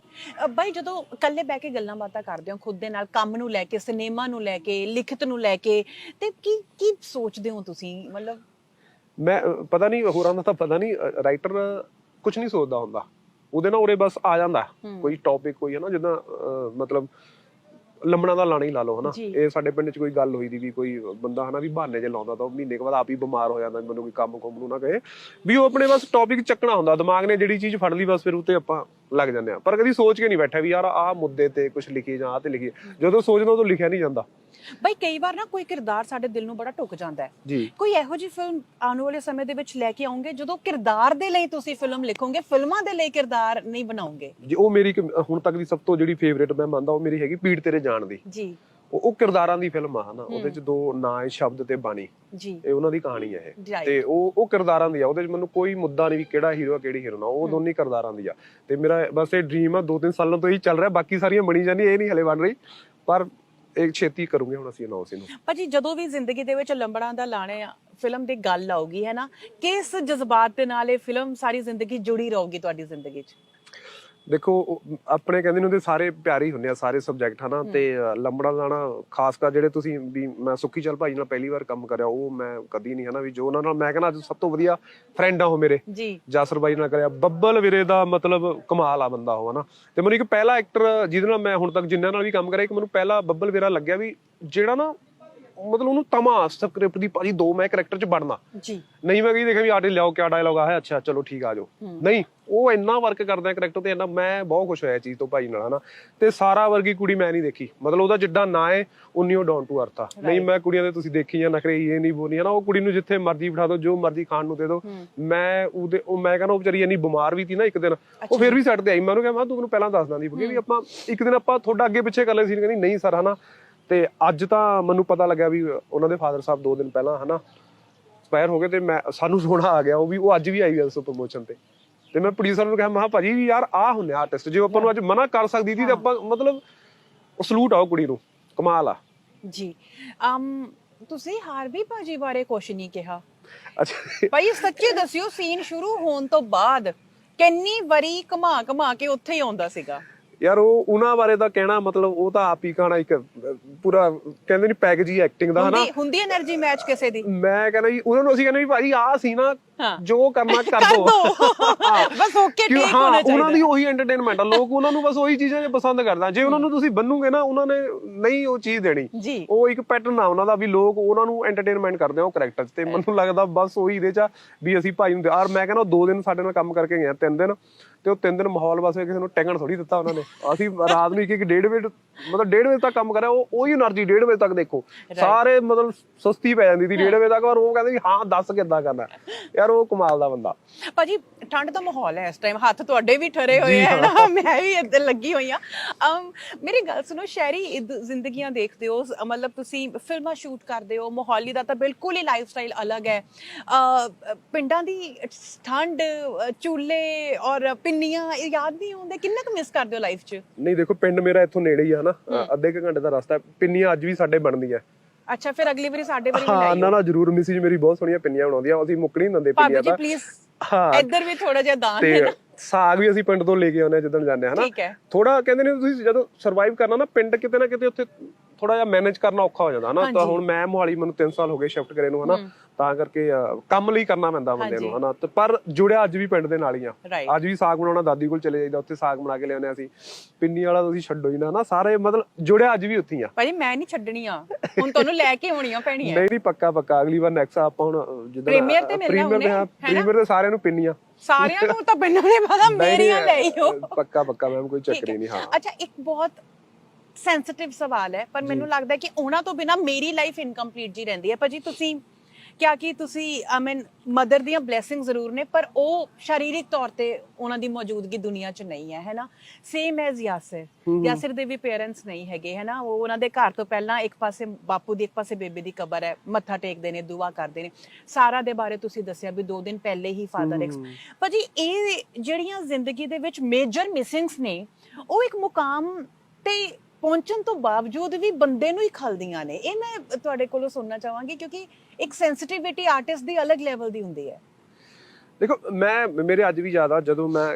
ਬਾਈ ਜਦੋਂ ਇਕੱਲੇ ਬਹਿ ਕੇ ਗੱਲਾਂ ਬਾਤਾਂ ਕਰਦੇ ਹੋ ਖੁਦ ਦੇ ਨਾਲ ਕੰਮ ਨੂੰ ਲੈ ਕੇ ਸਿਨੇਮਾ ਨੂੰ ਲੈ ਕੇ ਲਿਖਤ ਨੂੰ ਲੈ ਕੇ ਤੇ ਕੀ ਕੀ ਸੋਚਦੇ ਹੋ ਤੁਸੀਂ? ਮਤਲਬ ਮੈਂ ਪਤਾ ਨਹੀਂ ਹੋਰਾਂ ਦਾ ਤਾਂ ਪਤਾ ਨਹੀਂ ਰਾਈਟਰ ਕੁਝ ਨਹੀਂ ਸੋਚਦਾ ਹੁੰਦਾ। ਉਹਦੇ ਨਾਲ ਉਰੇ ਬਸ ਆ ਜਾਂਦਾ। ਕੋਈ ਟੌਪਿਕ ਕੋਈ ਹੈ ਨਾ ਜਿੱਦਾਂ ਮਤਲਬ ਲੰਮਣਾ ਦਾ ਲਾਣਾ ਹੀ ਲਾ ਲਓ ਹਨਾ? ਜੀ। ਇਹ ਸਾਡੇ ਪਿੰਡ 'ਚ ਕੋਈ ਗੱਲ ਹੋਈ ਦੀ ਵੀ ਕੋਈ ਬੰਦਾ ਹਨਾ ਵੀ ਬਹਾਨੇ ਜੇ ਲਾਉਂਦਾ ਤਾਂ ਉਹ ਮਹੀਨੇ ਕੁ ਬਾਅਦ ਆਪ ਹੀ ਬਿਮਾਰ ਹੋ ਜਾਂਦਾ ਮੈਨੂੰ ਕੋਈ ਕੰਮ ਕੁੰਮ ਨੂੰ ਨਾ ਕਹੇ। ਵੀ ਉਹ ਆਪਣੇ ਬਸ ਟੌਪਿਕ ਚੱਕਣਾ ਹੁੰਦਾ ਦਿਮਾਗ ਨੇ ਜਿਹੜੀ ਚੀਜ਼ ਫੜ ਲਈ ਬਸ ਫਿਰ ਉੱਤੇ ਆਪਾਂ ਲੱਗ ਜਾਂਦੇ ਆ ਪਰ ਕਦੀ ਸੋਚ ਕੇ ਨਹੀਂ ਬੈਠਾ ਵੀ ਯਾਰ ਆਹ ਮੁੱਦੇ ਤੇ ਕੁਝ ਲਿਖੀ ਜਾਂ ਆਹ ਤੇ ਲਿਖੀ। ਜਦੋਂ ਸੋਚਦਾ ਉਦੋਂ ਲਿਖਿਆ ਨਹੀਂ ਜਾਂਦਾ। ਬਈ ਕਈ ਵਾਰ ਨਾ ਕੋਈ ਕਿਰਦਾਰ ਸਾਡੇ ਦਿਲ ਨੂੰ ਬੜਾ ਟੁੱਕ ਜਾਂਦਾ ਹੈ। ਜੀ। ਕੋਈ ਇਹੋ ਜਿਹੀ ਫਿਲਮ ਆਉਣ ਵਾਲੇ ਸਮੇਂ ਦੇ ਵਿੱਚ ਲੈ ਕੇ ਆਉਂਗੇ ਜਦੋਂ ਕਿਰਦਾਰ ਦੇ ਲਈ ਤੁਸੀਂ ਫਿਲਮ ਲਿਖੋਗੇ ਫਿਲਮਾਂ ਦੇ ਲਈ ਕਿਰਦਾਰ ਨਹੀਂ ਬਣਾਉਂਗੇ? ਜੀ ਉਹ ਮੇਰੀ ਇੱਕ ਹੁਣ ਤੱਕ ਦੀ ਸਭ ਤੋਂ ਜਿਹੜੀ ਫੇਵਰੇਟ ਮੈਂ ਮੰਨਦਾ ਉਹ ਮੇਰੀ ਹੈਗੀ ਪੀੜ ਤੇਰੇ ਜਾਣ ਦੀ। ਜੀ। ਉਹ ਕਿਰਦਾਰਾਂ ਦੀ ਫਿਲਮ ਆ ਹਨਾ। ਉਹਦੇ ਚ ਦੋ ਨਾਂ ਹੈ ਸ਼ਬਦ ਤੇ ਬਾਣੀ। ਜੀ। ਇਹ ਉਹਨਾਂ ਦੀ ਕਹਾਣੀ ਹੈ ਇਹ. ਤੇ ਉਹ ਉਹ ਕਿਰਦਾਰਾਂ ਦੀ ਆ। ਉਹਦੇ ਚ ਮੈਨੂੰ ਕੋਈ ਮੁੱਦਾ ਨਹੀਂ ਵੀ ਕਿਹੜਾ ਹੀਰੋ ਆ ਕਿਹੜੀ ਹੀਰੋਇਨ ਆ ਉਹ ਦੋਨੇ ਕਿਰਦਾਰਾਂ ਦੀ ਆ। ਤੇ ਮੇਰਾ ਬਸ ਇਹ ਡ੍ਰੀਮ ਆ ਦੋ ਤਿੰਨ ਸਾਲਾਂ ਤੋਂ ਹੀ ਚੱਲ ਰਿਹਾ। ਬਾਕੀ ਸਾਰੀਆਂ ਬਣੀ ਜਾਂਦੀ ਇਹ ਨਹੀਂ ਹਲੇ ਬਣ ਰਹੀ। ਪਰ ਇੱਕ ਛੇਤੀ ਕਰੂਗੇ ਹੁਣ ਅਸੀਂ ਅਨਾਉਂਸ ਇਹਨੂੰ। ਭਾਜੀ ਜਦੋਂ ਵੀ ਜ਼ਿੰਦਗੀ ਦੇ ਵਿੱਚ ਲੰਬੜਾਂ ਦਾ ਲਾਣੇ ਆ ਫਿਲਮ ਦੀ ਗੱਲ ਆਊਗੀ ਹੈ ਨਾ ਕਿਸ ਜਜ਼ਬਾਤ ਦੇ ਨਾਲ ਇਹ ਫਿਲਮ ਸਾਰੀ ਜ਼ਿੰਦਗੀ ਜੁੜੀ ਰਹੂਗੀ ਤੁਹਾਡੀ ਜ਼ਿੰਦਗੀ 'ਚ? ਦੇਖੋ ਆਪਣੇ ਕਹਿੰਦੇ ਨੇ ਉਹਦੇ ਸਾਰੇ ਪਿਆਰੇ ਹੀ ਹੁੰਦੇ ਆ ਸਾਰੇ ਸਬਜੈਕਟ ਹਨਾ ਤੇ ਲੰਬੜਾ ਲਾਣਾ ਖਾਸ ਕਰ ਜਿਹੜੇ ਤੁਸੀਂ ਵੀ ਮੈਂ ਸੁੱਖੀ ਚਲ ਭਾਈ ਨਾਲ ਪਹਿਲੀ ਵਾਰ ਕੰਮ ਕਰਿਆ ਉਹ ਮੈਂ ਕਦੀ ਨਹੀਂ ਹਨਾ ਵੀ ਜੋ ਉਹਨਾਂ ਨਾਲ ਮੈਂ ਕਹਿੰਦਾ ਅੱਜ ਸਭ ਤੋਂ ਵਧੀਆ ਫਰੈਂਡ ਆ ਉਹ ਮੇਰੇ। ਜਾਸਰ ਬਾਈ ਨਾਲ ਕਰਿਆ ਬੱਬਲ ਵੀਰੇ ਦਾ ਮਤਲਬ ਕਮਾਲ ਆ ਬੰਦਾ ਉਹ ਹਨਾ। ਤੇ ਮੈਨੂੰ ਇੱਕ ਪਹਿਲਾ ਐਕਟਰ ਜਿਹਦੇ ਨਾਲ ਮੈਂ ਹੁਣ ਤੱਕ ਜਿੰਨਾਂ ਨਾਲ ਵੀ ਕੰਮ ਕਰਿਆ ਇੱਕ ਮੈਨੂੰ ਪਹਿਲਾ ਬੱਬਲ ਵੀਰਾ ਲੱਗਿਆ ਵੀ ਜਿਹੜਾ ਨਾ ਮਤਲਬ ਉਹਨੂੰ ਤਮਾ ਸਕ੍ਰਿਪਟ ਦੀ ਭਾਜੀ ਦੋ ਮੈਂ ਕਰੈਕਟਰ ਚ ਵੜਨਾ। ਜੀ। ਨਹੀਂ ਮੈਂ ਕਹੀ ਦੇਖਿਆ ਵੀ ਆਟੇ ਲਿਆਓ ਕਿਆ ਡਾਇਲੌਗ ਆ ਹੈ ਅੱਛਾ ਚਲੋ ਠੀਕ ਆ ਜਾਓ। ਨਹੀਂ ਉਹ ਇੰਨਾ ਵਰਕ ਕਰਦਾ ਹੈ ਕਰੈਕਟਰ ਤੇ ਇੰਨਾ ਮੈਂ ਬਹੁਤ ਖੁਸ਼ ਹੋਇਆ ਇਹ ਚੀਜ਼ ਤੋਂ ਭਾਈ ਨਾਲ ਹਨਾ। ਤੇ ਸਾਰਾ ਵਰਗੀ ਕੁੜੀ ਮੈਂ ਨਹੀਂ ਦੇਖੀ। ਮਤਲਬ ਉਹਦਾ ਜਿੱਡਾ ਨਾਂ ਹੈ ਉਨੀ ਉਹ ਡਾਊਨ ਟੂ ਅਰਥ ਆ। ਨਹੀਂ ਮੈਂ ਕੁੜੀਆਂ ਦੇ ਤੁਸੀਂ ਦੇਖੀ ਜਾਂ ਨਖਰੇ ਇਹ ਨਹੀਂ ਬੋਨੀ ਹਨਾ। ਉਹ ਕੁੜੀ ਨੂੰ ਜਿੱਥੇ ਮਰਜ਼ੀ ਬਿਠਾ ਦਿਓ ਜੋ ਮਰਜ਼ੀ ਖਾਣ ਨੂੰ ਦੇ ਦਿਓ। ਮੈਂ ਉਹਦੇ ਉਹ ਮੈਂ ਕਹਿੰਦਾ ਉਹ ਵਿਚਾਰੀ ਇੰਨੀ ਬਿਮਾਰ ਵੀ ਸੀ ਨਾ ਇੱਕ ਦਿਨ। ਉਹ ਫਿਰ ਵੀ ਸੈੱਟ ਤੇ ਆਈ। ਮੈਂ ਉਹਨੂੰ ਕਿਹਾ ਮੈਂ ਤੂੰ ਮੈਨੂੰ ਪਹਿਲਾਂ ਦੱਸ ਦਾਂਦੀ ਵੀ ਆਪਾਂ ਇੱਕ ਦਿਨ ਆਪਾਂ ਤੁਹਾਡਾ ਅੱਗੇ ਪਿੱਛੇ ਕਰ ਲੈ ਸੀ। ਕਹਿੰਦੀ ਨਹੀਂ ਸਰ ਹਨਾ। ਤੇ ਅੱਜ ਤਾਂ ਮੈਨੂੰ ਪਤਾ ਲੱਗਿਆ ਵੀ ਉਹਨਾਂ ਦੇ ਫਾਦਰ ਸਾਹਿਬ ਦੋ ਦਿਨ ਪਹਿਲਾਂ ਹਨਾ ਐਕਸਪਾਇਰ ਹੋ ਗਏ ਤੇ ਮੈਂ ਸਾਨੂੰ ਸੋਣਾ ਆ ਗਿਆ ਉਹ ਵੀ ਉਹ ਅੱਜ ਵੀ ਆਈ ਉਸ ਪ੍ਰੋਮੋਸ਼ਨ ਤੇ। ਤੇ ਮੈਂ ਪ੍ਰੋਡਿਊਸਰ ਨੂੰ ਕਿਹਾ ਮੈਂ ਕਿਹਾ ਭਾਜੀ ਵੀ ਯਾਰ ਆ ਹੁੰਨੇ ਆਰਟਿਸਟ ਜੇ ਆਪਾਂ ਨੂੰ ਅੱਜ ਮਨਾ ਕਰ ਸਕਦੀ ਸੀ ਤੇ ਆਪਾਂ ਮਤਲਬ ਸਲੂਟ ਆ ਉਹ ਕੁੜੀ ਨੂੰ ਕਮਾਲ ਆ। ਜੀ ਅਮ ਤੁਸੀਂ ਹਾਰ ਵੀ ਭਾਜੀ ਬਾਰੇ ਕੁਛ ਨਹੀਂ ਕਿਹਾ। ਅੱਛਾ। ਭਾਈ ਸੱਚੀ ਦੱਸਿਓ ਸੀਨ ਸ਼ੁਰੂ ਹੋਣ ਤੋਂ ਬਾਅਦ ਕਿੰਨੀ ਵਾਰੀ ਘਮਾ ਘਮਾ ਕੇ ਉੱਥੇ ਹੀ ਆਉਂਦਾ ਸੀਗਾ? ਯਾਰ ਉਹ ਉਹਨਾਂ ਬਾਰੇ ਤਾਂ ਕਹਿਣਾ ਮਤਲਬ ਉਹ ਤਾਂ ਆਪ ਹੀ ਕਹਣਾ ਇੱਕ ਪੂਰਾ ਕਹਿੰਦੇ ਨਹੀਂ ਪੈਕੇਜ ਹੀ ਐਕਟਿੰਗ ਦਾ ਹਨਾ? ਹੁੰਦੀ એનર્ਜੀ ਮੈਚ ਕਿਸੇ ਦੀ। ਮੈਂ ਕਹਿੰਦਾ ਜੀ ਉਹਨਾਂ ਨੂੰ ਅਸੀਂ ਕਹਿੰਦੇ ਵੀ ਭਾਜੀ ਆਹ ਸੀ ਨਾ ਜੋ ਕਰਨਾ ਕਰ ਦੋ। ਬਸ ਓਕੇ ਠੀਕ ਹੋਣਾ ਚਾਹੀਦਾ। ਉਹਨਾਂ ਦੀ ਉਹੀ ਐਂਟਰਟੇਨਮੈਂਟ ਆ ਲੋਕ ਉਹਨਾਂ ਨੂੰ ਬਸ ਉਹੀ ਚੀਜ਼ਾਂ ਪਸੰਦ ਕਰਦਾ। ਜੇ ਉਹਨਾਂ ਨੂੰ ਤੁਸੀਂ ਬੰਨੂਗੇ ਨਾ ਉਹਨਾਂ ਨੇ ਨਹੀਂ ਉਹ ਚੀਜ਼ ਦੇਣੀ। ਉਹ ਇੱਕ ਪੈਟਰਨ ਆ ਉਹਨਾਂ ਦਾ ਵੀ ਲੋਕ ਉਹਨਾਂ ਨੂੰ ਐਂਟਰਟੇਨਮੈਂਟ ਕਰਦੇ ਆ ਉਹ ਕੈਰੈਕਟਰ ਤੇ। ਮੈਨੂੰ ਲੱਗਦਾ ਬਸ ਉਹੀ ਇਹਦੇ ਚ ਵੀ ਅਸੀਂ ਭਾਈ ਨੂੰ ਯਾਰ ਮੈਂ ਕਹਿੰਦਾ ਦੋ ਦਿਨ ਸਾਡੇ ਨਾਲ ਕੰਮ ਕਰਕੇ ਗਏ ਤਿੰਨ ਦਿਨ। ਤੇ ਉਹ ਤਿੰਨ ਦਿਨ ਮਾਹੌਲ ਵਾਸਤੇ ਕਿਸੇ ਨੂੰ ਟੈਂਗਣ ਥੋੜੀ ਦਿੱਤਾ ਉਹਨਾਂ ਨੇ। ਅਸੀਂ ਰਾਤ ਨੂੰ ਇੱਕ ਇੱਕ ਡੇਢ ਵਜੇ ਮਤਲਬ ਡੇਢ ਵਜੇ ਤੱਕ ਕੰਮ ਕਰਿਆ ਉਹ ਉਹੀ એનર્ਜੀ ਡੇਢ ਵਜੇ ਤੱਕ ਦੇਖੋ। ਸਾਰੇ ਮਤਲਬ ਸੁਸਤੀ ਪੈ ਜਾਂਦੀ ਸੀ ਡੇਢ ਵਜੇ ਤੱਕ ਪਰ ਉਹ ਕਹਿੰਦੇ ਹਾਂ ਦੱਸ ਕਿੱਦਾਂ ਕਰਨਾ। ਯਾਰ ਉਹ ਕਮਾਲ ਦਾ ਬੰਦਾ। ਭਾਜੀ ਠੰਡ ਦਾ ਮਾਹੌਲ ਹੈ ਇਸ ਟਾਈਮ ਹੱਥ ਤੁਹਾਡੇ ਵੀ ਠਰੇ ਹੋਏ ਹੈ ਨਾ ਮੈਂ ਵੀ ਇੱਧਰ ਲੱਗੀ ਹੋਈ ਆ ਮੇਰੀ ਗੱਲ ਸੁਣੋ ਸ਼ਹਿਰੀ ਜ਼ਿੰਦਗੀਆਂ ਦੇਖਦੇ ਹੋ ਮਤਲਬ ਤੁਸੀਂ ਫਿਲਮਾਂ ਸ਼ੂਟ ਕਰਦੇ ਹੋ ਮੋਹਾਲੀ ਦਾ ਤਾਂ ਬਿਲਕੁਲ ਹੀ ਲਾਈਫਸਟਾਈਲ ਅਲੱਗ ਹੈ। ਪਿੰਡਾਂ ਦੀ ਠੰਡ ਚੁੱਲੇ ਔਰ ਪਿੰਨੀਆਂ ਇਹ ਯਾਦ ਨਹੀਂ ਆਉਂਦੇ? ਕਿੰਨਾ ਕੁ ਮਿਸ ਕਰਦੇ ਹੋ ਲਾਈਫ 'ਚ? ਨਹੀਂ ਦੇਖੋ ਪਿੰਡ ਮੇਰਾ ਇੱਥੋਂ ਨੇੜੇ ਹੀ ਆ ਨਾ। ਅੱਧੇ ਕੁ ਘੰਟੇ ਦਾ ਰਸਤਾ ਹੈ। ਪਿੰਨੀਆਂ ਅੱਜ ਵੀ ਸਾਡੇ ਬਣਦੀਆਂ। ਅੱਛਾ ਫਿਰ ਅਗਲੀ ਵਾਰੀ ਸਾਡੇ ਵਾਰੀ ਹਾਂ ਨਾ ਨਾ ਜਰੂਰ ਮਿਸਿਜ ਮੇਰੀ ਬਹੁਤ ਸੋਹਣੀਆਂ ਪਿੰਨੀਆਂ ਬਣਾਉਂਦੀ ਆ ਅਸੀਂ ਮੁੱਕ ਨਹੀਂ ਦਿੰਦੇ ਭਾਬੀ ਪਿੰਨੀਆਂ ਜੀ ਤਾਂ। ਪਲੀਜ਼ ਹਾਂ। ਇੱਧਰ ਵੀ ਥੋੜਾ ਜਿਹਾ ਦਾਨ ਤੇ ਸਾਗ ਵੀ ਅਸੀਂ ਪਿੰਡ ਤੋਂ ਲੈ ਕੇ ਆਉਂਦੇ ਆ ਜਦੋਂ ਜਾਂਦੇ ਆ ਹਨਾ। ਠੀਕ ਹੈ। ਥੋੜਾ ਕਹਿੰਦੇ ਨੇ ਤੁਸੀਂ ਜਦੋਂ ਸਰਵਾਈਵ ਕਰਨਾ ਨਾ ਪਿੰਡ ਕਿਤੇ ਨਾ ਕਿਤੇ ਉੱਥੇ ਥੋੜਾ ਜਿਹਾ ਮੈਨੇਜ ਕਰਨਾ ਔਖਾ ਹੋ ਜਾਂਦਾ ਹਨਾ? ਤਾਂ ਹੁਣ ਮੈਂ ਮੋਹਾਲੀ ਮੈਨੂੰ 3 ਸਾਲ ਹੋ ਗਏ ਸ਼ਿਫਟ ਕਰੇ ਨੂੰ ਹਨਾ? ਤਾਂ ਕਰਕੇ ਕੰਮ ਲਈ ਕਰਨਾ ਪੈਂਦਾ ਬੰਦੇ ਨੂੰ ਹਨਾ? ਤੇ ਪਰ ਜੁੜਿਆ ਅੱਜ ਵੀ ਪਿੰਡ ਦੇ ਨਾਲ ਹੀ ਆ. ਅੱਜ ਵੀ ਸਾਗ ਬਣਾਉਣਾ ਦਾਦੀ ਕੋਲ ਚਲੇ ਜਾਈਦਾ ਉੱਥੇ ਸਾਗ ਬਣਾ ਕੇ ਲਿਆਉਂਦੇ ਆ ਅਸੀਂ। ਪਿੰਨੀ ਵਾਲਾ ਤੁਸੀਂ ਛੱਡੋ ਹੀ ਨਾ ਨਾ ਸਾਰੇ ਮਤਲਬ ਜੁੜਿਆ ਅੱਜ ਵੀ ਉੱਥੇ ਆ। ਭਾਜੀ ਮੈਂ ਨਹੀਂ ਛੱਡਣੀ ਆ। ਹੁਣ ਤੁਹਾਨੂੰ ਲੈ ਕੇ ਆਉਣੀਆਂ ਪੈਣੀਆਂ। ਨਹੀਂ ਨਹੀਂ ਪੱਕਾ ਪੱਕਾ। ਅਗਲੀ ਵਾਰ ਨੈਕਸਟ ਆਪਾਂ ਹੁਣ ਜਿੱਦਾਂ Premier ਤੇ ਮਿਲਣਾ ਪ੍ਰੀਮੀਅਰ ਉਹਨੇ, ਹੈਨਾ? ਪ੍ਰੀਮੀਅਰ ਤੇ ਸਾਰਿਆਂ ਨੂੰ ਪਿੰਨੀਆਂ। ਸਾਰਿਆਂ ਨੂੰ ਤਾਂ ਪਿੰਡਾਂ ਨੇ ਪਤਾ ਮੇਰੀਆਂ ਲਈਓ ਪੱਕਾ ਪੱਕਾ ਮੈਮ ਕੋਈ ਚੱਕਰ ਹੈ। ਨਹੀਂ ਹਾਂ। ਅੱਛਾ ਇੱਕ ਬਹੁਤ ਸੈਂਸਿਟਿਵ ਸਵਾਲ ਹੈ ਪਰ ਮੈਨੂੰ ਲੱਗਦਾ ਕਿ ਉਹਨਾਂ ਤੋਂ ਬਿਨਾ ਮੇਰੀ ਲਾਈਫ ਇਨਕੰਪਲੀਟ ਜੀ ਰਹਿੰਦੀ ਹੈ। ਭਾਜੀ ਤੁਸੀਂ ਕਿਆ ਕਿ ਤੁਸੀਂ ਆਈ ਮੀਨ ਮਦਰ ਦੀਆਂ ਬਲੇਸਿੰਗ ਜ਼ਰੂਰ ਨੇ ਪਰ ਉਹ ਸ਼ਾਰੀਰਿਕ ਤੌਰ ਤੇ ਉਹਨਾਂ ਦੀ ਮੌਜੂਦਗੀ ਦੁਨੀਆ 'ਚ ਨਹੀਂ ਹੈ ਹੈਨਾ ਸੇਮ ਐਜ਼ ਯਾਸਿਰ ਯਾਸਿਰ ਦੇ ਵੀ ਪੇਰੈਂਟਸ ਨਹੀਂ ਹੈਗੇ ਹੈਨਾ ਉਹ ਉਹਨਾਂ ਦੇ ਘਰ ਤੋਂ ਪਹਿਲਾਂ ਇੱਕ ਪਾਸੇ ਬਾਪੂ ਦੀ ਇੱਕ ਪਾਸੇ ਬੇਬੇ ਦੀ ਕਬਰ ਹੈ ਮੱਥਾ ਟੇਕਦੇ ਨੇ ਦੁਆ ਕਰਦੇ ਨੇ। ਸਾਰਾ ਦੇ ਬਾਰੇ ਤੁਸੀਂ ਦੱਸਿਆ ਵੀ ਦੋ ਦਿਨ ਪਹਿਲੇ ਹੀ ਫਾਦਰ ਐਕਸ ਭਾਜੀ ਇਹ ਜਿਹੜੀਆਂ ਜ਼ਿੰਦਗੀ ਦੇ ਵਿੱਚ ਮੇਜਰ ਮਿਸਿੰਗਸ ਨੇ ਉਹ ਇੱਕ ਮੁਕਾਮ ਤੇ ਪਹੁੰਚਣ ਤੋਂ ਬਾਵਜੂਦ ਵੀ ਬੰਦੇ ਨੂੰ ਹੀ ਖਲਦੀਆਂ ਨੇ। ਇਹ ਮੈਂ ਤੁਹਾਡੇ ਕੋਲੋਂ ਸੁਣਨਾ ਚਾਹਾਂਗੀ ਕਿਉਂਕਿ ਇੱਕ ਸੈਂਸਿਟੀਵਿਟੀ ਆਰਟਿਸਟ ਦੀ ਅਲੱਗ ਲੈਵਲ ਦੀ ਹੁੰਦੀ ਹੈ। ਦੇਖੋ ਮੈਂ ਮੇਰੇ ਅੱਜ ਵੀ ਆ ਜਦੋਂ ਮੈਂ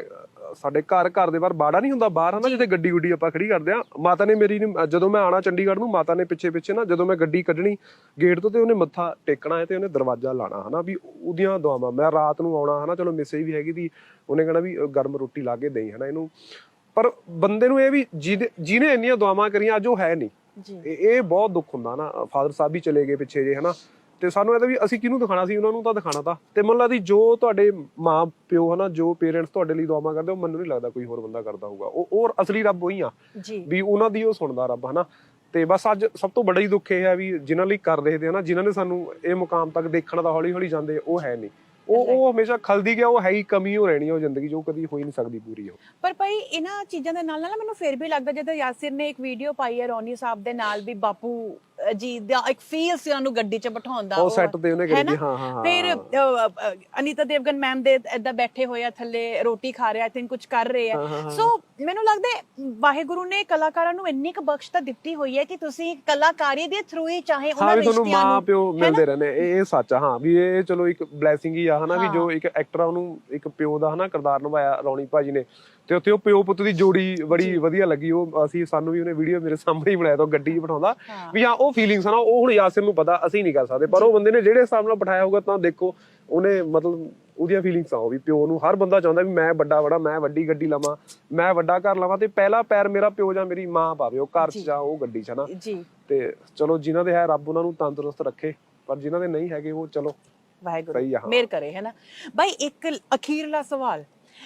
ਸਾਡੇ ਘਰ ਘਰ ਦੇ ਬਾਹਰ ਬਾੜਾ ਨਹੀਂ ਹੁੰਦਾ ਬਾਹਰ ਹਨਾ ਜਿੱਥੇ ਗੱਡੀ ਗੁੱਡੀ ਆਪਾਂ ਖੜੀ ਕਰਦੇ ਆ ਮਾਤਾ ਨੇ ਮੇਰੀ ਜਦੋਂ ਮੈਂ ਆਣਾ ਚੰਡੀਗੜ੍ਹ ਨੂੰ ਮਾਤਾ ਨੇ ਪਿੱਛੇ ਪਿੱਛੇ ਨਾ ਜਦੋਂ ਮੈਂ ਗੱਡੀ ਕੱਢਣੀ ਗੇਟ ਤੋਂ ਤੇ ਉਹਨੇ ਮੱਥਾ ਟੇਕਣਾ ਹੈ ਤੇ ਉਹਨੇ ਦਰਵਾਜ਼ਾ ਲਾਣਾ ਹਨਾ ਵੀ ਉਹਦੀਆਂ ਦੁਆਵਾਂ ਮੈਂ ਰਾਤ ਨੂੰ ਆਉਣਾ ਹਨਾ ਚਲੋ ਮੈਸੇਜ ਵੀ ਹੈਗੀ ਦੀ ਉਹਨੇ ਕਹਣਾ ਵੀ ਗਰਮ ਰੋਟੀ ਲਾ ਕੇ ਦੇਈ ਹਨਾ ਇਹਨੂੰ। ਪਰ ਬੰਦੇ ਨੂੰ ਇਹ ਵੀ ਜਿਹਨੇ ਇੰਨੀਆਂ ਦੁਆਵਾਂ ਕਰੀਆਂ ਅੱਜ ਉਹ ਹੈ ਨਹੀਂ। ਜੀ। ਇਹ ਬਹੁਤ ਦੁੱਖ ਹੁੰਦਾ ਨਾ। ਫਾਦਰ ਸਾਹਿਬ ਵੀ ਚਲੇ ਗਏ ਪਿੱਛੇ ਜੇ ਹਨਾ। ਤੇ ਸਾਨੂੰ ਇਹਦਾ ਵੀ ਅਸੀਂ ਕਿਹਨੂੰ ਦਿਖਾਣਾ ਸੀ? ਉਹਨਾਂ ਨੂੰ ਤਾਂ ਦਿਖਾਣਾ ਤਾਂ। ਤੇ ਮੈਨੂੰ ਲੱਗਦੀ ਜੋ ਤੁਹਾਡੇ ਮਾਂ ਪਿਓ ਹਨਾ ਜੋ ਪੇਰੈਂਟਸ ਤੁਹਾਡੇ ਲਈ ਦੁਆਵਾਂ ਕਰਦੇ ਉਹ ਮੈਨੂੰ ਨਹੀਂ ਲੱਗਦਾ ਕੋਈ ਹੋਰ ਬੰਦਾ ਕਰਦਾ ਹੋਊਗਾ। ਉਹ ਉਹ ਅਸਲੀ ਰੱਬ ਉਹੀ ਆ। ਜੀ। ਵੀ ਉਹਨਾਂ ਦੀ ਉਹ ਸੁਣਦਾ ਰੱਬ ਹਨਾ। ਤੇ ਬਸ ਅੱਜ ਸਭ ਤੋਂ ਵੱਡਾ ਹੀ ਦੁੱਖ ਇਹ ਹੈ ਵੀ ਜਿਨ੍ਹਾਂ ਲਈ ਕਰ ਰਹੇ ਤੇ ਨਾ ਜਿਨ੍ਹਾਂ ਨੇ ਸਾਨੂੰ ਇਹ ਮੁਕਾਮ ਤੱਕ ਦੇਖਣ ਦਾ ਹੌਲੀ ਹੌਲੀ ਜਾਂਦੇ ਉਹ ਹੈ ਨਹੀਂ। ਉਹ ਉਹ ਹਮੇਸ਼ਾ ਖਲਦੀ ਗਿਆ ਉਹ ਹੈ ਹੀ ਕਮੀ ਹੋ ਰਹਿਣੀ ਉਹ ਜ਼ਿੰਦਗੀ ਉਹ ਕਦੀ ਹੋ ਹੀ ਨਹੀਂ ਸਕਦੀ ਪੂਰੀ ਉਹ। ਪਰ ਭਾਈ ਇਹਨਾਂ ਚੀਜ਼ਾਂ ਦੇ ਨਾਲ ਨਾਲ ਮੈਨੂੰ ਫਿਰ ਵੀ ਲੱਗਦਾ ਜਦੋਂ ਯਾਸਿਰ ਨੇ ਇੱਕ ਵੀਡੀਓ ਪਾਈ ਹੈ ਰੋਨੀ ਸਾਹਿਬ ਦੇ ਨਾਲ ਵੀ ਬਾਪੂ ਜੀ ਦਾ ਇੱਕ ਫੀਲ ਸੀ ਉਹਨੂੰ ਗੱਡੀ 'ਚ ਬਿਠਾਉਣ ਦਾ ਉਹ ਸੈੱਟ ਤੇ ਉਹਨੇ ਕਰੀ ਹਾਂ ਹਾਂ ਫਿਰ ਅਨੀਤਾ ਦੇਵਗਨ ਮੈਮ ਦੇ ਏਦਾਂ ਬੈਠੇ ਹੋਏ ਆ ਥੱਲੇ ਰੋਟੀ ਖਾ ਰਹੇ ਆ ਥਿੰਕ ਕੁਝ ਕਰ ਰਹੇ ਆ। ਸੋ ਮੈਨੂੰ ਲੱਗਦਾ ਵਾਹਿਗੁਰੂ ਨੇ ਕਲਾਕਾਰਾਂ ਨੂੰ ਇੰਨੀ ਕੁ ਬਖਸ਼ਤਾ ਦਿੱਤੀ ਹੋਈ ਹੈ ਕਿ ਤੁਸੀਂ ਕਲਾਕਾਰੀ ਦੇ ਥਰੂ ਹੀ ਚਾਹੇ ਉਹਨਾਂ ਰਿਸ਼ਤਿਆਂ ਮਾਂ ਨੂੰ ਪਿਓ ਹੈ ਮਿਲਦੇ ਰਹਿੰਦੇ ਇਹ ਇਹ ਸੱਚ ਆ ਹਾਂ ਵੀ ਇਹ ਚਲੋ ਇੱਕ ਬਲੇਸਿੰਗ ਹੀ ਆ ਹਨਾ ਵੀ। ਜੋ ਇੱਕ ਐਕਟਰ ਆ ਉਹਨੂੰ ਇੱਕ ਪਿਓ ਦਾ ਹਨਾ ਕਿਰਦਾਰ ਨਿਭਾਇਆ ਰੌਣੀ ਭਾਜੀ ਨੇ। ਤੇ ਉੱਥੇ ਉਹ ਪਿਓ ਪੁੱਤ ਦੀ ਜੋੜੀ ਬੜੀ ਵਧੀਆ ਲੱਗੀ ਉਹ ਅਸੀਂ ਸਾਨੂੰ ਵੀ ਉਹਨੇ ਵੀਡੀਓ ਮੇਰੇ ਸਾਹਮਣੇ ਹੀ ਬਣਾਇਆ ਤਾਂ ਗੱਡੀ 'ਚ ਬਿਠਾਉਂਦਾ। ਵੀ ਹਾਂ ਉਹ ਫੀਲਿੰਗਸ ਨਾ ਉਹ ਹੁਣ ਯਾਸਿਰ ਨੂੰ ਪਤਾ ਅਸੀਂ ਨਹੀਂ ਕਰ ਸਕਦੇ। ਪਰ ਉਹ ਬੰਦੇ ਨੇ ਜਿਹੜੇ ਹਿਸਾਬ ਨਾਲ ਬਿਠਾਇਆ ਹੋਊਗਾ ਤਾਂ ਦੇਖੋ ਉਹਨੇ ਮਤਲਬ ਉਹਦੀਆਂ ਫੀਲਿੰਗਸ ਆ ਉਹ ਵੀ ਪਿਓ ਨੂੰ। ਹਰ ਬੰਦਾ ਚਾਹੁੰਦਾ ਵੀ ਮੈਂ ਵੱਡਾ ਵੱਡਾ ਮੈਂ ਵੱਡੀ ਗੱਡੀ ਲਵਾਂ ਮੈਂ ਵੱਡਾ ਘਰ ਲਵਾਂ ਤੇ ਪਹਿਲਾ ਪੈਰ ਮੇਰਾ ਪਿਓ ਜਾਂ ਮੇਰੀ ਮਾਂ ਪਾਵੇ ਉਹ ਘਰ 'ਚ ਜਾਂ। ਉਹ ਗੱਡੀ 'ਚ ਹਨਾ ਜੀ। ਤੇ ਚਲੋ ਜਿਨ੍ਹਾਂ ਦੇ ਹੈ ਰੱਬ ਉਹਨਾਂ ਨੂੰ ਤੰਦਰੁਸਤ ਰੱਖੇ। ਪਰ ਜਿਨ੍ਹਾਂ ਦੇ ਨਹੀਂ ਹੈਗੇ ਉਹ ਚਲੋ ਵਾਹਿਗੁਰੂ। ਮੇਰ ਕਰੇ ਹੈ ਨਾ? ਬਾਈ ਇੱਕ ਅਖੀਰਲਾ ਸਵਾਲ।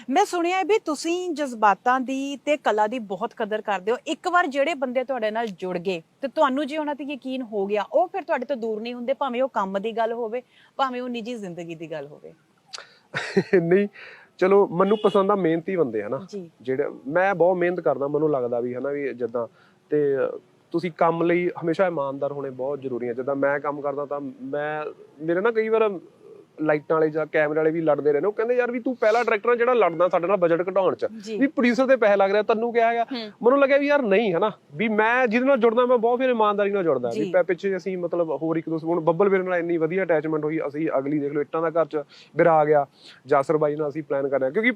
ਮੈਂ ਸੁਣਿਆ ਵੀ ਤੁਸੀਂ ਜਜ਼ਬਾਤਾਂ ਦੀ ਤੇ ਕਲਾ ਦੀ ਬਹੁਤ ਕਦਰ ਕਰਦੇ ਹੋ। ਇੱਕ ਵਾਰ ਜਿਹੜੇ ਬੰਦੇ ਤੁਹਾਡੇ ਨਾਲ ਜੁੜ ਗਏ ਤੇ ਤੁਹਾਨੂੰ ਜੇ ਉਹਨਾਂ ਤੇ ਯਕੀਨ ਹੋ ਗਿਆ ਉਹ ਫਿਰ ਤੁਹਾਡੇ ਤੋਂ ਦੂਰ ਨਹੀਂ ਹੁੰਦੇ ਭਾਵੇਂ ਉਹ ਕੰਮ ਦੀ ਗੱਲ ਹੋਵੇ ਭਾਵੇਂ ਉਹ ਨਿੱਜੀ ਜ਼ਿੰਦਗੀ ਦੀ ਗੱਲ ਹੋਵੇ। ਨਹੀਂ ਚਲੋ ਮੈਨੂੰ ਪਸੰਦ ਆ ਮਿਹਨਤੀ ਬੰਦੇ ਹਨਾ? ਜਿਹੜੇ ਮੈਂ ਬਹੁਤ ਮਿਹਨਤ ਕਰਦਾ ਮੈਨੂੰ ਲੱਗਦਾ ਵੀ ਹਨਾ ਵੀ ਜਿੱਦਾਂ ਤੇ ਤੁਸੀਂ ਕੰਮ ਲਈ ਹਮੇਸ਼ਾ ਇਮਾਨਦਾਰ ਹੋਣੇ ਬਹੁਤ ਜ਼ਰੂਰੀ ਹੈ ਜਿੱਦਾਂ ਮੈਂ ਕੰਮ ਕਰਦਾ ਤਾਂ ਮੈਂ ਮੇਰੇ ਨਾਲ ਕਈ ਵਾਰ ਲਾਈਟਾਂ ਵਾਲੇ ਜਾਂ ਕੈਮਰੇ ਵਾਲੇ ਵੀ ਲੜਦੇ ਰਹੇ ਨੇ। ਉਹ ਕਹਿੰਦੇ ਯਾਰ ਵੀ ਤੂੰ ਪਹਿਲਾ ਡਾਇਰੈਕਟਰ ਜਿਹੜਾ ਲੜਦਾ ਸਾਡੇ ਨਾਲ ਬਜਟ ਘਟਾਉਣ ਚ। ਵੀ ਪ੍ਰੋਡਿਊਸਰ ਦੇ ਪੈਸੇ ਲੱਗ ਰਿਹਾ ਤੈਨੂੰ ਕਿਹਾ ਹੈਗਾ। ਮੈਨੂੰ ਲੱਗਿਆ ਵੀ ਯਾਰ ਨਹੀਂ ਹਨਾ? ਵੀ ਮੈਂ ਜਿਹਦੇ ਨਾਲ ਜੁੜਦਾ ਮੈਂ ਬਹੁਤ ਫਿਰ ਇਮਾਨਦਾਰੀ ਨਾਲ ਜੁੜਦਾ। ਵੀ ਪੈ ਪਿੱਛੇ ਅਸੀਂ ਮਤਲਬ ਹੋਰ ਇੱਕ ਦੂਸਰੇ ਹੁਣ ਬੱਬਲ ਵੀਰ ਨਾਲ ਇੰਨੀ ਵਧੀਆ ਅਟੈਚਮੈਂਟ ਹੋਈ ਅਸੀਂ ਅਗਲੀ ਦੇਖ ਲਓ ਇੱਟਾਂ ਦਾ ਘਰ ਚ ਬਿਰਾ ਆ। ਗਿਆ ਜਾਸਰ ਬਾਈ ਨਾਲ ਅਸੀਂ ਪਲਾਨ ਕਰ ਰਹੇ ਕਿਉਂਕਿ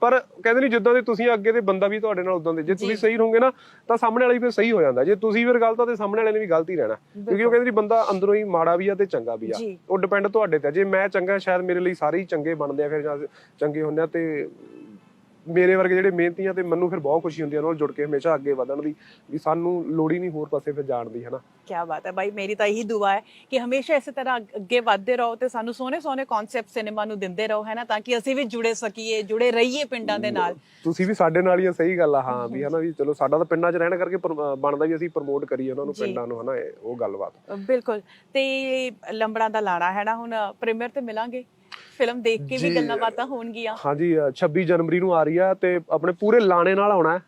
ਪਰ ਕਹਿੰਦੇ ਨਹੀਂ ਜਿੱਦਾਂ ਦੇ ਤੁਸੀਂ ਅੱਗੇ ਤੇ ਬੰਦਾ ਵੀ ਤੁਹਾਡੇ ਨਾਲ ਉਦਾਂ ਦੇ ਜੇ ਤੁਸੀਂ ਸਹੀ ਰਹੋਗੇ ਨਾ ਤਾਂ ਸਾਹਮਣੇ ਵਾਲਾ ਵੀ ਫਿਰ ਸਹੀ ਹੋ ਜਾਂਦਾ। ਜੇ ਤੁਸੀਂ ਫਿਰ ਗਲਤ ਆ ਤੇ ਸਾਹਮਣੇ ਵਾਲੇ ਨੇ ਵੀ ਗਲਤ ਹੀ ਰਹਿਣਾ। ਕਿਉਂਕਿ ਉਹ ਕਹਿੰਦੇ ਨਹੀਂ ਬੰਦਾ ਅੰਦਰੋਂ ਹੀ ਮਾੜਾ ਵੀ ਆ ਤੇ ਚੰਗਾ ਵੀ ਆ। ਉਹ ਡਿਪੈਂਡ ਤੁਹਾਡੇ ਤੇ। ਜੇ ਮੈਂ ਚੰਗਾ ਸ਼ਾਇਦ ਮੇਰੇ ਲਈ ਸਾਰੇ ਹੀ ਚੰਗੇ ਬਣਦੇ ਆ ਫਿਰ ਚੰਗੇ ਹੁੰਦੇ ਆ ਤੇ ਮੇਰੇ ਵਰਗੇ ਜਿਹੜੇ ਮਿਹਨਤੀ ਆ ਤੇ ਮੈਨੂੰ ਫਿਰ ਬਹੁਤ ਖੁਸ਼ੀ ਹੁੰਦੀ ਆ ਉਹਨਾਂ ਨਾਲ ਜੁੜ ਕੇ ਹਮੇਸ਼ਾ ਅੱਗੇ ਵਧਣ ਦੀ ਵੀ ਸਾਨੂੰ ਲੋੜ ਹੀ ਨਹੀਂ ਹੋਰ ਪਾਸੇ ਫਿਰ ਜਾਣ ਦੀ ਹਨਾ? ਕੀ ਬਾਤ ਹੈ ਬਾਈ ਮੇਰੀ ਤਾਂ ਇਹੀ ਦੁਆ ਹੈ ਕਿ ਹਮੇਸ਼ਾ ਇਸੇ ਤਰ੍ਹਾਂ ਅੱਗ- ਵਧਦੇ ਰਹੋ ਤੇ ਸਾਨੂੰ ਸੋਹਣੇ ਸੋਹਣੇ ਕਨਸੈਪਟ ਸਿਨੇਮਾ ਨੂੰ ਦਿੰਦੇ ਰਹੋ ਹੈ ਨਾ ਤਾਂ ਕਿ ਅਸੀਂ ਵੀ ਜੁੜੇ ਸਕੀਏ ਜੁੜੇ ਰਹੀਏ ਪਿੰਡਾਂ ਦੇ ਨਾਲ। ਤੁਸੀਂ ਵੀ ਸਾਡੇ ਨਾਲ ਹੀ ਆ ਸਹੀ ਗੱਲ ਆ ਹਾਂ ਵੀ ਹਨਾ ਵੀ ਚਲੋ ਸਾਡਾ ਤਾਂ ਪਿੰਡਾਂ 'ਚ ਰਹਿਣ ਕਰਕੇ ਬਣਦਾ ਵੀ ਅਸੀਂ ਪ੍ਰਮੋਟ ਕਰੀਏ ਉਹਨਾਂ ਨੂੰ। ਪਿੰਡਾਂ ਨੂੰ ਹਨਾ ਉਹ ਗੱਲਬਾਤ। ਬਿਲਕੁਲ ਤੇ ਲੰਬੜਾਂ ਦਾ ਲਾਣਾ ਹੈ ਨਾ ਹੁਣ ਪ੍ਰੀਮੀਅਰ ਤੇ ਮਿਲਾਂਗੇ। ਫਿਲਮ ਦੇਖ ਕੇ ਵੀ ਜੀ। ਗੱਲਾਂ ਬਾਤਾਂ ਹੋਣਗੀਆਂ ਹਾਂਜੀ ਅਹ 26 ਜਨਵਰੀ ਨੂੰ ਆ ਰਹੀ ਆ ਤੇ ਆਪਣੇ ਪੂਰੇ ਲਾਣੇ ਨਾਲ ਆਉਣਾ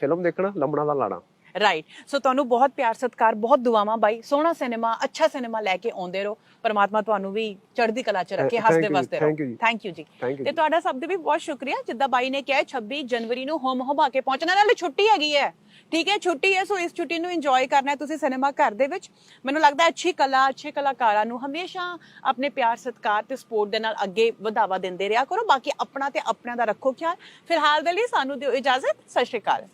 ਫਿਲਮ ਦੇਖਣਾ ਲੰਮਣਾ ਦਾ ਲਾਣਾ ਰਾਈਟ ਸੋ ਤੁਹਾਨੂੰ ਬਹੁਤ ਪਿਆਰ ਸਤਿਕਾਰ ਬਹੁਤ ਦੁਆਵਾਂ ਬਾਈ। ਸੋਹਣਾ ਸਿਨੇਮਾ ਅੱਛਾ ਸਿਨੇਮਾ ਲੈ ਕੇ ਆਉਂਦੇ ਰਹੋ। ਪਰਮਾਤਮਾ ਤੁਹਾਨੂੰ ਵੀ ਚੜ੍ਹਦੀ ਕਲਾ ਚ ਰੱਖੇ ਹੱਸਦੇ ਵਸਦੇ ਰਹੋ। ਥੈਂਕ ਯੂ ਜੀ। ਤੇ। ਤੁਹਾਡਾ ਸਭ ਦੇ ਵੀ ਬਹੁਤ ਸ਼ੁਕਰੀਆ। ਜਿੱਦਾਂ ਬਾਈ ਨੇ ਕਿਹਾ 26 ਜਨਵਰੀ ਨੂੰ ਹੋਮ ਹਮਾ ਕੇ ਪਹੁੰਚਣਾ ਨਾਲੇ ਛੁੱਟੀ ਹੈਗੀ ਹੈ। ਠੀਕ ਹੈ ਛੁੱਟੀ ਹੈ ਸੋ ਇਸ ਛੁੱਟੀ ਨੂੰ ਇੰਜੋਏ ਕਰਨਾ ਹੈ ਤੁਸੀਂ ਸਿਨੇਮਾ ਘਰ ਦੇ ਵਿੱਚ। ਮੈਨੂੰ ਲੱਗਦਾ ਅੱਛੀ ਕਲਾ ਅੱਛੇ ਕਲਾਕਾਰਾਂ ਨੂੰ ਹਮੇਸ਼ਾ ਆਪਣੇ ਪਿਆਰ ਸਤਿਕਾਰ ਤੇ ਸਪੋਰਟ ਦੇ ਨਾਲ ਅੱਗੇ ਵਧਾਵਾ ਦਿੰਦੇ ਰਿਹਾ ਕਰੋ। ਬਾਕੀ ਆਪਣਾ ਤੇ ਆਪਣਿਆਂ ਦਾ ਰੱਖੋ ਖਿਆਲ। ਫਿਲਹਾਲ ਦੇ ਲਈ ਸਾਨੂੰ ਦਿਓ ਇਜਾਜ਼ਤ। ਸਤਿ ਸ਼੍ਰੀ ਅਕਾਲ।